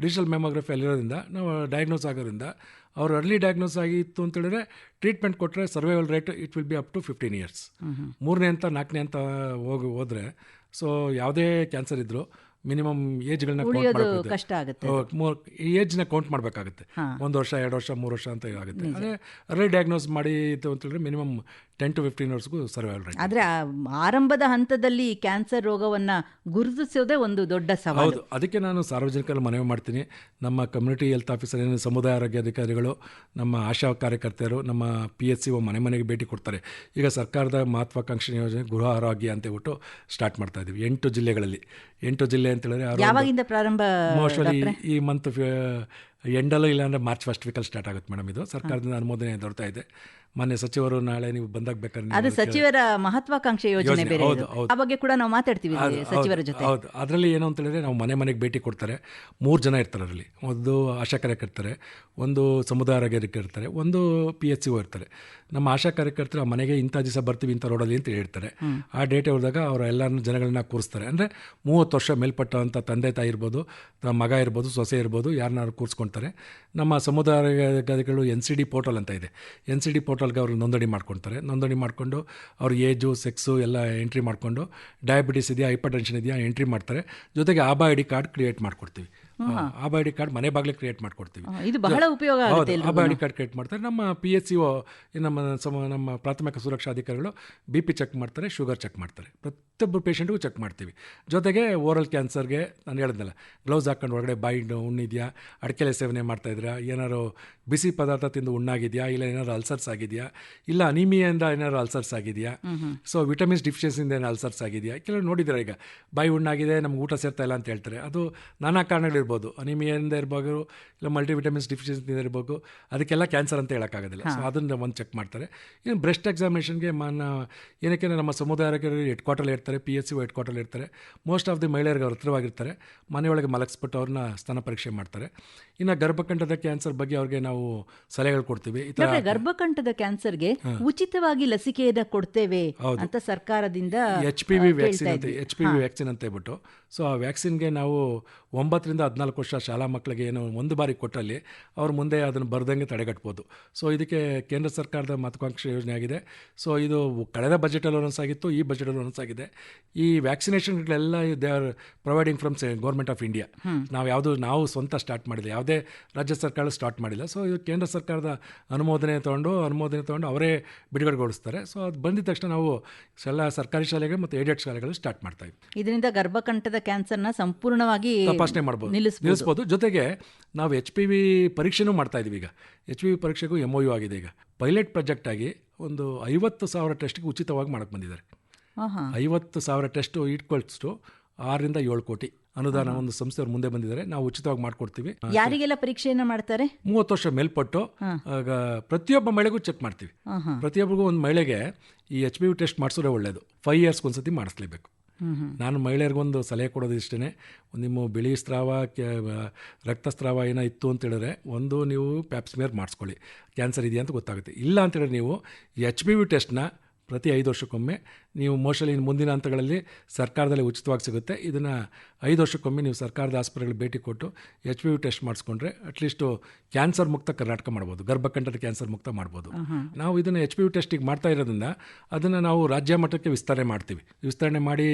ಡಿಜಿಟಲ್ ಮ್ಯಾಮೋಗ್ರಫಿ ಅಲ್ಲಿರೋದ್ರಿಂದ ನಾವು ಡಯಾಗ್ನೋಸ್ ಆಗೋದ್ರಿಂದ ಅವ್ರು ಅರ್ಲಿ ಡಯಾಗ್ನೋಸ್ ಆಗಿತ್ತು ಅಂತ ಹೇಳಿದ್ರೆ ಟ್ರೀಟ್ಮೆಂಟ್ ಕೊಟ್ಟರೆ survival rate it will be up to fifteen years ಮೂರನೇ ಅಂತ ನಾಲ್ಕನೇ ಅಂತ ಹೋಗಿ ಹೋದರೆ ಸೊ ಯಾವುದೇ ಕ್ಯಾನ್ಸರ್ ಇದ್ದರೂ ಮಿನಿಮಮ್ ಏಜ್ಗಳನ್ನ ಕೌಂಟ್ ಕಷ್ಟ ಆಗುತ್ತೆ. ಏಜ್ನ ಕೌಂಟ್ ಮಾಡಬೇಕಾಗುತ್ತೆ. ಒಂದು ವರ್ಷ ಎರಡು ವರ್ಷ ಮೂರು ವರ್ಷ ಅಂತ ಆಗುತ್ತೆ. ಅದೇ ಅರ್ಲಿ ಡಯಾಗ್ನೋಸ್ ಮಾಡಿ ಇತ್ತು ಅಂತ ಹೇಳಿದ್ರೆ ಮಿನಿಮಮ್ ಟೆನ್ ಟು ಫಿಫ್ಟೀನ್ ಅವರ್ಸ್ಗೂ ಸರ್ವೈವಲ್ ರೇಟ್ ಆದ್ರೆ ಆರಂಭದ ಹಂತದಲ್ಲಿ ಕ್ಯಾನ್ಸರ್ ರೋಗವನ್ನ ಗುರುತಿಸೋದೇ ಒಂದು ದೊಡ್ಡ ಸವಾಲು. ಹೌದು. ಅದಕ್ಕೆ ನಾನು ಸಾರ್ವಜನಿಕರಲ್ಲಿ ಮನವಿ ಮಾಡ್ತೀನಿ. ನಮ್ಮ ಕಮ್ಯುನಿಟಿ ಹೆಲ್ತ್ ಆಫೀಸರ್ ಏನು ಸಮುದಾಯ ಆರೋಗ್ಯ ಅಧಿಕಾರಿಗಳು ನಮ್ಮ ಆಶಾ ಕಾರ್ಯಕರ್ತೆಯರು ನಮ್ಮ ಪಿ ಎಚ್ ಸಿ ಮನೆ ಮನೆಗೆ ಭೇಟಿ ಕೊಡ್ತಾರೆ. ಈಗ ಸರ್ಕಾರದ ಮಹತ್ವಾಕಾಂಕ್ಷೆ ಯೋಜನೆ ಗೃಹ ಆರೋಗ್ಯ ಅಂತ ಹೇಳ್ಬಿಟ್ಟು ಸ್ಟಾರ್ಟ್ ಮಾಡ್ತಾ ಇದ್ದೀವಿ ಎಂಟು ಜಿಲ್ಲೆಗಳಲ್ಲಿ. ಎಂಟು ಜಿಲ್ಲೆ ಅಂತ ಹೇಳಿದ್ರೆ ಯಾವಾಗಿಂದ ಪ್ರಾರಂಭ ಮೋಸ್ಟ್ಲಿ ಈ ಮಂತ್ ಎಂಡಲ್ಲೂ ಇಲ್ಲಾಂದ್ರೆ ಮಾರ್ಚ್ ಫಸ್ಟ್ ವೀಕಲ್ಲಿ ಸ್ಟಾರ್ಟ್ ಆಗುತ್ತೆ ಮೇಡಮ್ ಇದು. ಸರ್ಕಾರದಿಂದ ಅನುಮೋದನೆ ದೊರೆತಾ ಇದೆ. ಮಾನ್ಯ ಸಚಿವರು ನಾಳೆ ನೀವು ಬಂದಾಗ ಬೇಕಾದ್ರೆ ಅದು ಸಚಿವರ ಮಹತ್ವಾಕಾಂಕ್ಷೆ ಯೋಜನೆ ಬೇರೆ ಆ ಬಗ್ಗೆ ಕೂಡ ನಾವು ಮಾತಾಡ್ತೀವಿ ಸಚಿವರ ಜೊತೆ. ಹೌದು. ಅದರಲ್ಲಿ ಏನು ಅಂತ ಹೇಳಿದ್ರೆ ನಾವು ಮನೆ ಮನೆಗೆ ಭೇಟಿ ಕೊಡ್ತಾರೆ. ಮೂರು ಜನ ಇರ್ತಾರೆ ಅದರಲ್ಲಿ. ಒಂದು ಆಶಾ ಕಾರ್ಯಕರ್ತರೆ ಒಂದು ಸಮುದಾಯ ಆರೋಗ್ಯ ಇರ್ತಾರೆ ಒಂದು ಪಿ ಎಚ್ ಸಿ ಇರ್ತಾರೆ. ನಮ್ಮ ಆಶಾ ಕಾರ್ಯಕರ್ತರು ಆ ಮನೆಗೆ ಇಂಥ ದಿವಸ ಬರ್ತೀವಿ ಇಂಥ ರೋಡಲ್ಲಿ ಅಂತ ಹೇಳ್ತಾರೆ. ಆ ಡೇಟ್ ಹೋದಾಗ ಅವರ ಎಲ್ಲರನ್ನ ಜನಗಳನ್ನ ಕೂರಿಸ್ತಾರೆ. ಅಂದರೆ ಮೂವತ್ತು ವರ್ಷ ಮೇಲ್ಪಟ್ಟಂಥ ತಂದೆ ತಾಯಿ ಇರ್ಬೋದು ತಮ್ಮ ಮಗ ಇರ್ಬೋದು ಸೊಸೆ ಇರ್ಬೋದು ಯಾರನ್ನಾರು ಕೂರಿಸ್ಕೊಳ್ತಾರೆ ನಮ್ಮ ಸಮುದಾಯಗಳು ಎನ್ ಸಿ ಡಿ ಪೋರ್ಟಲ್ ಅಂತ ಇದೆ. ಎನ್ ಸಿ ಡಿ ಪೋರ್ಟಲ್ಗೆ ಅವರು ನೋಂದಣಿ ಮಾಡ್ಕೊಳ್ತಾರೆ ನೋಂದಣಿ ಮಾಡಿಕೊಂಡು ಅವ್ರ ಏಜು ಸೆಕ್ಸು ಎಲ್ಲ ಎಂಟ್ರಿ ಮಾಡಿಕೊಂಡು ಡಯಾಬಿಟಿಸ್ ಇದೆಯಾ ಹೈಪರ್ ಟೆನ್ಷನ್ ಇದೆಯಾ ಎಂಟ್ರಿ ಮಾಡ್ತಾರೆ. ಜೊತೆಗೆ ABHA I D card create ಮಾಡಿಕೊಡ್ತೀವಿ. ಆಬಾ ಐ ಡಿ ಕಾರ್ಡ್ ಮನೆ ಬಾಗ್ಲಿ ಕ್ರಿಯೇಟ್ ಮಾಡ್ಕೊಡ್ತೀವಿ. ಆ, ಇದು ಬಹಳ ಉಪಯೋಗ ಡಿ ಕಾರ್ಡ್ ಕ್ರಿಯೇಟ್ ಮಾಡ್ತಾರೆ. ನಮ್ಮ ಪಿ ಎಚ್ ಸಿ ನಮ್ಮ ಸಮ ನಮ್ಮ ಪ್ರಾಥಮಿಕ ಸುರಕ್ಷಾ ಅಧಿಕಾರಿಗಳು ಬಿ ಪಿ ಚೆಕ್ ಮಾಡ್ತಾರೆ ಶುಗರ್ ಚೆಕ್ ಮಾಡ್ತಾರೆ. ಪ್ರತಿಯೊಬ್ಬರು ಪೇಷಂಟ್ಗೂ ಚೆಕ್ ಮಾಡ್ತೀವಿ. ಜೊತೆಗೆ ಓರಲ್ ಕ್ಯಾನ್ಸರ್ಗೆ ನಾನು ಹೇಳಿದ್ನಲ್ಲ ಗ್ಲೌಸ್ ಹಾಕೊಂಡು ಒಳಗಡೆ ಬಾಯಿ ಉಣ್ಣಿದೆಯಾ? ಅಡಕೆಲೆ ಸೇವನೆ ಮಾಡ್ತಾ ಇದ್ದೀರಾ ಏನಾರು ಬಿಸಿ ಪದಾರ್ಥ ತಿಂದು ಉಣ್ಣಾಗಿದೆಯಾ? ಇಲ್ಲ ಏನಾದ್ರು ಅಲ್ಸರ್ಸ್ ಆಗಿದೆಯಾ? ಇಲ್ಲ ಅನಿಮಿಯಿಂದ ಏನಾದ್ರು ಅಲ್ಸರ್ಸ್ ಆಗಿದೆಯಾ? ಸೊ ವಿಟಮಿನ್ಸ್ ಡಿಫಿಷಿಯನ್ಸಿಂದ ಏನು ಅಲ್ಸರ್ಸ್ ಆಗಿದೆಯಾ? ಕೆಲವರು ನೋಡಿದ್ರೆ ಈಗ ಬಾಯಿ ಉಣ್ಣಾಗಿದೆ ನಮ್ಗೆ ಊಟ ಸೇರ್ತಾ ಇಲ್ಲ ಅಂತ ಹೇಳ್ತಾರೆ. ಅದು ನಾನಾ ಕಾರಣಗಳಿರ್ಬೋದು ಅನಿಮಿಯಿಂದ ಇರ್ಬೋದು ಇಲ್ಲ ಮಲ್ಟಿವಿಟಮಿನ್ಸ್ ವಿಟಮಿನ್ಸ್ ಡಿಫಿಷಿಯನ್ಸಿಂದ ಇರ್ಬೋದು ಅದಕ್ಕೆಲ್ಲ ಕ್ಯಾನ್ಸರ್ ಅಂತ ಹೇಳೋಕ್ಕಾಗೋದಿಲ್ಲ. ಸೊ ಅದನ್ನು ಒಂದು ಚೆಕ್ ಮಾಡ್ತಾರೆ. ಇನ್ನು ಬ್ರೆಸ್ಟ್ ಎಕ್ಸಾಮಿನೇಷನ್ಗೆ ಮಾನ ಏನಕ್ಕೆ ನಮ್ಮ ಸಮುದಾಯ ಹೆಡ್ ಕ್ವಾರ್ಟರ್ ಇರ್ತಾರೆ P H C head quarter ಇರ್ತಾರೆ. ಮೋಸ್ಟ್ ಆಫ್ ದಿ ಮಹಿಳೆಯರಿಗೆ ಅವ್ರು ಹತ್ರವಾಗಿರ್ತಾರೆ. ಮನೆಯೊಳಗೆ ಮಲಗಿಸ್ಬಿಟ್ಟು ಅವ್ರನ್ನ ಸ್ತನ ಪರೀಕ್ಷೆ ಮಾಡ್ತಾರೆ. ಇನ್ನು ಗರ್ಭಕಂಠದ ಕ್ಯಾನ್ಸರ್ ಬಗ್ಗೆ ಅವ್ರಿಗೆ ನಾವು ಸಲಹೆಗಳು ಕೊಡ್ತೀವಿ. ಗರ್ಭಕಂಠದ ಕ್ಯಾನ್ಸರ್ಗೆ ಉಚಿತವಾಗಿ ಲಸಿಕೆಯನ್ನ ಕೊಡ್ತೇವೆ ಅಂತ ಸರ್ಕಾರದಿಂದ ಎಚ್ ಪಿ ವಿ ವ್ಯಾಕ್ಸಿನ್ ಅಂತ. ಎಚ್ ಪಿ ವಿ ವ್ಯಾಕ್ಸಿನ್ ಅಂತ ಹೇಳ್ಬಿಟ್ಟು. ಸೊ ಆ ವ್ಯಾಕ್ಸಿನ್ಗೆ ನಾವು ಒಂಬತ್ತರಿಂದ ಹದಿನಾಲ್ಕು ವರ್ಷ ಶಾಲಾ ಮಕ್ಕಳಿಗೆ ಏನು ಒಂದು ಬಾರಿ ಕೊಟ್ಟಲ್ಲಿ ಅವ್ರು ಮುಂದೆ ಅದನ್ನು ಬರ್ದಂಗೆ ತಡೆಗಟ್ಬೋದು. ಸೊ ಇದಕ್ಕೆ ಕೇಂದ್ರ ಸರ್ಕಾರದ ಮಹತ್ವಾಕಾಂಕ್ಷಿ ಯೋಜನೆ ಆಗಿದೆ. ಸೊ ಇದು ಕಳೆದ ಬಜೆಟಲ್ಲಿ ಆಗಿತ್ತು ಈ ಬಜೆಟಲ್ಲಿ ಅನೌನ್ಸ್ ಆಗಿದೆ. ಈ ವ್ಯಾಕ್ಸಿನೇಷನ್ಗಳೆಲ್ಲ they are providing from government of India ನಾವು ಯಾವುದು ನಾವು ಸ್ವಂತ ಸ್ಟಾರ್ಟ್ ಮಾಡಿಲ್ಲ. ಯಾವುದೇ ರಾಜ್ಯ ಸರ್ಕಾರ ಸ್ಟಾರ್ಟ್ ಮಾಡಿಲ್ಲ. ಸೊ ಇದು ಕೇಂದ್ರ ಸರ್ಕಾರದ ಅನುಮೋದನೆ ತೊಗೊಂಡು ಅನುಮೋದನೆ ತೊಗೊಂಡು ಅವರೇ ಬಿಡುಗಡೆಗೊಳಿಸ್ತಾರೆ ಸೊ ಅದು ಬಂದಿದ ತಕ್ಷಣ ನಾವು ಎಲ್ಲ ಸರ್ಕಾರಿ ಶಾಲೆಗಳು ಮತ್ತು ಏಡೆಡ್ ಶಾಲೆಗಳು ಸ್ಟಾರ್ಟ್ ಮಾಡ್ತಾ ಇದ್ವಿ. ಇದರಿಂದ ಗರ್ಭಕಂಠದ ಕ್ಯಾನ್ಸರ್ನ ಸಂಪೂರ್ಣವಾಗಿ ತಪಾಸಣೆ ಮಾಡ್ಬೋದು. ನಿಲ್ಲಿಸ್ಬೋದು. ಜೊತೆಗೆ ನಾವು ಎಚ್ ಪಿ ವಿ ಪರೀಕ್ಷೆನೂ ಮಾಡ್ತಾ ಇದೀವಿ ಈಗ. ಎಚ್ ಪಿ ವಿ ಪರೀಕ್ಷೆಗೂ ಎಂ ಒ ಯು ಆಗಿದೆ ಈಗ. ಪೈಲಟ್ ಪ್ರಾಜೆಕ್ಟ್ ಆಗಿ ಒಂದು ಐವತ್ತು ಸಾವಿರ ಟೆಸ್ಟ್ಗೆ ಉಚಿತವಾಗಿ ಮಾಡಕ್ಕೆ ಬಂದಿದ್ದಾರೆ. ಐವತ್ತು ಸಾವಿರ ಟೆಸ್ಟ್ ಇಟ್ಕೊಳ್ಸ್ಟು ಆರರಿಂದ ಏಳು ಕೋಟಿ ಅನುದಾನ ಒಂದು ಸಂಸ್ಥೆಯವ್ರು ಮುಂದೆ ಬಂದಿದ್ದಾರೆ. ನಾವು ಉಚಿತವಾಗಿ ಮಾಡ್ಕೊಡ್ತೀವಿ. ಯಾರಿಗೆಲ್ಲ ಪರೀಕ್ಷೆಯನ್ನು ಮಾಡ್ತಾರೆ? ಮೂವತ್ತು ವರ್ಷ ಮೇಲ್ಪಟ್ಟು ಆಗ ಪ್ರತಿಯೊಬ್ಬ ಮಹಿಳೆಗೂ ಚೆಕ್ ಮಾಡ್ತೀವಿ. ಪ್ರತಿಯೊಬ್ಬರಿಗೂ ಒಂದು ಮಹಿಳೆಗೆ ಈ ಎಚ್ ಪಿ ವಿ ಟೆಸ್ಟ್ ಮಾಡಿಸೋದೇ ಒಳ್ಳೆಯದು ಫೈವ್ ಇಯರ್ಸ್ಗೆ ಒಂದ್ಸತಿ ಮಾಡಿಸ್ಲೇಬೇಕು. ನಾನು ಮಹಿಳೆಯರಿಗೊಂದು ಸಲಹೆ ಕೊಡೋದು ಇಷ್ಟೇ ನಿಮ್ಮ ಬಿಳಿ ಸ್ರಾವ ರಕ್ತಸ್ರಾವ ಏನೋ ಇತ್ತು ಅಂತ ಹೇಳಿದ್ರೆ ಒಂದು ನೀವು ಪ್ಯಾಪ್ಸ್ಮಿಯರ್ ಮಾಡಿಸ್ಕೊಳ್ಳಿ. ಕ್ಯಾನ್ಸರ್ ಇದೆಯಾ ಅಂತ ಗೊತ್ತಾಗುತ್ತೆ. ಇಲ್ಲ ಅಂತೇಳಿದ್ರೆ ನೀವು ಎಚ್ ಬಿ ವಿ ಟೆಸ್ಟ್ನ ಪ್ರತಿ ಐದು ವರ್ಷಕ್ಕೊಮ್ಮೆ ನೀವು ಮೋಸ್ಟ್ಲಿ ಇನ್ನು ಮುಂದಿನ ಹಂತಗಳಲ್ಲಿ ಸರ್ಕಾರದಲ್ಲಿ ಉಚಿತವಾಗಿ ಸಿಗುತ್ತೆ. ಇದನ್ನು ಐದು ವರ್ಷಕ್ಕೊಮ್ಮೆ ನೀವು ಸರ್ಕಾರದ ಆಸ್ಪತ್ರೆಗಳಿಗೆ ಭೇಟಿ ಕೊಟ್ಟು ಎಚ್ ಪಿ ವಿ ಟೆಸ್ಟ್ ಮಾಡಿಸ್ಕೊಂಡ್ರೆ ಅಟ್ಲೀಸ್ಟು ಕ್ಯಾನ್ಸರ್ ಮುಕ್ತ ಕರ್ನಾಟಕ ಮಾಡ್ಬೋದು. ಗರ್ಭಕಂಠದ ಕ್ಯಾನ್ಸರ್ ಮುಕ್ತ ಮಾಡ್ಬೋದು. ನಾವು ಇದನ್ನು ಎಚ್ ಪಿ ವಿ ಟೆಸ್ಟಿಗೆ ಮಾಡ್ತಾ ಇರೋದ್ರಿಂದ ಅದನ್ನು ನಾವು ರಾಜ್ಯ ಮಟ್ಟಕ್ಕೆ ವಿಸ್ತರಣೆ ಮಾಡ್ತೀವಿ. ವಿಸ್ತರಣೆ ಮಾಡಿ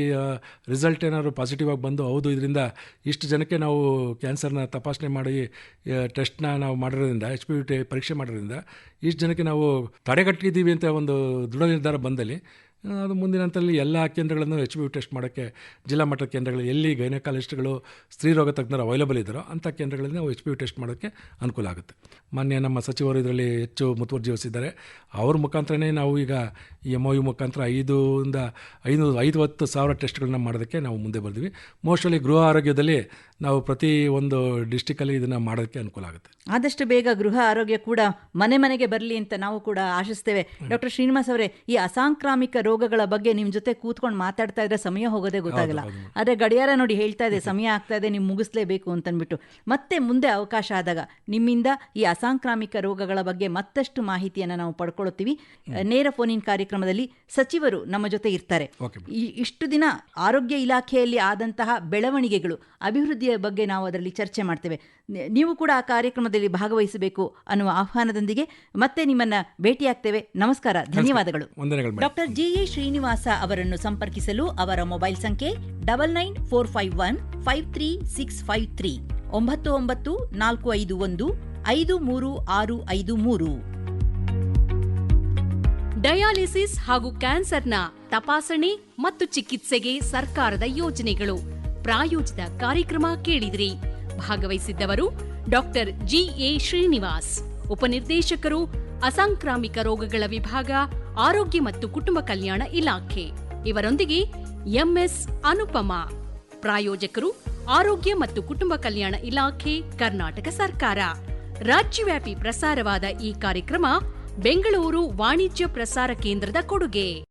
ರಿಸಲ್ಟ್ ಏನಾದ್ರು ಪಾಸಿಟಿವ್ ಆಗಿ ಬಂದು ಹೌದು ಇದರಿಂದ ಇಷ್ಟು ಜನಕ್ಕೆ ನಾವು ಕ್ಯಾನ್ಸರ್ನ ತಪಾಸಣೆ ಮಾಡಿ ಟೆಸ್ಟ್ನ ನಾವು ಮಾಡಿರೋದ್ರಿಂದ ಎಚ್ ಪಿ ವಿ ಟಿ ಪರೀಕ್ಷೆ ಮಾಡಿರೋದ್ರಿಂದ ಇಷ್ಟು ಜನಕ್ಕೆ ನಾವು ತಡೆಗಟ್ಟಿದ್ದೀವಿ ಅಂತ ಒಂದು ದೃಢ ನಿರ್ಧಾರ ಬಂದಲ್ಲಿ ಅದು ಮುಂದಿನ ಹಂತದಲ್ಲಿ ಎಲ್ಲ ಕೇಂದ್ರಗಳನ್ನು ಎಚ್ ಬಿ ಟೆಸ್ಟ್ ಮಾಡೋಕ್ಕೆ ಜಿಲ್ಲಾ ಮಟ್ಟದ ಕೇಂದ್ರಗಳು ಎಲ್ಲಿ ಗೈನಕಾಲಿಸ್ಟ್ಗಳು ಸ್ತ್ರೀರೋಗ ತಜ್ಞರು ಅವೈಲೇಬಲ್ ಇದ್ದರೋ ಅಂಥ ಕೇಂದ್ರಗಳಲ್ಲಿ ನಾವು ಎಚ್ ಪಿ ಟೆಸ್ಟ್ ಮಾಡೋಕ್ಕೆ ಅನುಕೂಲ ಆಗುತ್ತೆ. ಮೊನ್ನೆ ನಮ್ಮ ಸಚಿವರು ಇದರಲ್ಲಿ ಹೆಚ್ಚು ಮುತುವರ್ಜಿ ವಹಿಸಿದ್ದಾರೆ. ಅವ್ರ ಮುಖಾಂತರನೇ ನಾವು ಈಗ ಈ ಎಂ ಒ ಯು ಮುಖಾಂತರ ಐದರಿಂದ ಐದು ಐದು ಹತ್ತು ಸಾವಿರ ಟೆಸ್ಟ್ಗಳನ್ನ ಮಾಡೋದಕ್ಕೆ ನಾವು ಮುಂದೆ ಬರ್ತೀವಿ ಮೋಸ್ಟ್ಲಿ ಗೃಹ ಆರೋಗ್ಯದಲ್ಲಿ ನಾವು ಪ್ರತಿ ಒಂದು ಡಿಸ್ಟಿಕಲ್ಲಿ ಇದನ್ನು ಮಾಡೋಕ್ಕೆ ಅನುಕೂಲ ಆಗುತ್ತೆ. ಆದಷ್ಟು ಬೇಗ ಗೃಹ ಆರೋಗ್ಯ ಕೂಡ ಮನೆ ಮನೆಗೆ ಬರಲಿ ಅಂತ ನಾವು ಕೂಡ ಆಶಿಸ್ತೇವೆ. ಡಾಕ್ಟರ್ ಶ್ರೀನಿವಾಸ್ ಅವರೇ ಈ ಅಸಾಂಕ್ರಾಮಿಕ ರೋಗಗಳ ಬಗ್ಗೆ ನಿಮ್ಮ ಜೊತೆ ಕೂತ್ಕೊಂಡು ಮಾತಾಡ್ತಾ ಇದ್ರೆ ಸಮಯ ಹೋಗೋದೇ ಗೊತ್ತಾಗಲ್ಲ. ಆದರೆ ಗಡಿಯಾರ ನೋಡಿ ಹೇಳ್ತಾ ಇದೆ ಸಮಯ ಆಗ್ತಾ ಇದೆ ನೀವು ಮುಗಿಸ್ಲೇಬೇಕು ಅಂತನ್ಬಿಟ್ಟು. ಮತ್ತೆ ಮುಂದೆ ಅವಕಾಶ ಆದಾಗ ನಿಮ್ಮಿಂದ ಈ ಅಸಾಂಕ್ರಾಮಿಕ ರೋಗಗಳ ಬಗ್ಗೆ ಮತ್ತಷ್ಟು ಮಾಹಿತಿಯನ್ನು ನಾವು ಪಡ್ಕೊಳ್ತೀವಿ. ನೇರ ಫೋನಿನ್ ಕಾರ್ಯಕ್ರಮದಲ್ಲಿ ಸಚಿವರು ನಮ್ಮ ಜೊತೆ ಇರ್ತಾರೆ. ಈ- ಇಷ್ಟು ದಿನ ಆರೋಗ್ಯ ಇಲಾಖೆಯಲ್ಲಿ ಆದಂತಹ ಬೆಳವಣಿಗೆಗಳು ಅಭಿವೃದ್ಧಿಯ ಬಗ್ಗೆ ನಾವು ಅದರಲ್ಲಿ ಚರ್ಚೆ ಮಾಡ್ತೇವೆ. ನೀವು ಕೂಡ ಆ ಕಾರ್ಯಕ್ರಮದಲ್ಲಿ ಭಾಗವಹಿಸಬೇಕು ಅನ್ನುವ ಆಹ್ವಾನದೊಂದಿಗೆ ಮತ್ತೆ ನಿಮ್ಮನ್ನ ಭೇಟಿಯಾಗ್ತೇವೆ. ನಮಸ್ಕಾರ ಧನ್ಯವಾದಗಳು. ಡಾಕ್ಟರ್ ಜಿ ಎ ಶ್ರೀನಿವಾಸ ಅವರನ್ನು ಸಂಪರ್ಕಿಸಲು ಅವರ ಮೊಬೈಲ್ ಸಂಖ್ಯೆ double nine four five one five three six five three ಒಂಬತ್ತು ಒಂಬತ್ತು ನಾಲ್ಕು ಐದು ಒಂದು ಐದು ಮೂರು ಆರು ಐದು ಮೂರು. ಡಯಾಲಿಸಿಸ್ ಹಾಗೂ ಕ್ಯಾನ್ಸರ್ನ ತಪಾಸಣೆ ಮತ್ತು ಚಿಕಿತ್ಸೆಗೆ ಸರ್ಕಾರದ ಯೋಜನೆಗಳು. ಪ್ರಾಯೋಜಿತ ಕಾರ್ಯಕ್ರಮ ಕೇಳಿದ್ರಿ. ಭಾಗವಹಿಸಿದ್ದವರು ಡಾಕ್ಟರ್ ಜಿಎ ಶ್ರೀನಿವಾಸ್. ಉಪನಿರ್ದೇಶಕರು ಅಸಾಂಕ್ರಾಮಿಕ ರೋಗಗಳ ವಿಭಾಗ, ಆರೋಗ್ಯ ಮತ್ತು ಕುಟುಂಬ ಕಲ್ಯಾಣ ಇಲಾಖೆ. ಇವರೊಂದಿಗೆ ಎಂಎಸ್ ಅನುಪಮ. ಪ್ರಾಯೋಜಕರು ಆರೋಗ್ಯ ಮತ್ತು ಕುಟುಂಬ ಕಲ್ಯಾಣ ಇಲಾಖೆ, ಕರ್ನಾಟಕ ಸರ್ಕಾರ. ರಾಜ್ಯವ್ಯಾಪಿ ಪ್ರಸಾರವಾದ ಈ ಕಾರ್ಯಕ್ರಮ ಬೆಂಗಳೂರು ವಾಣಿಜ್ಯ ಪ್ರಸಾರ ಕೇಂದ್ರದ ಕೊಡುಗೆ.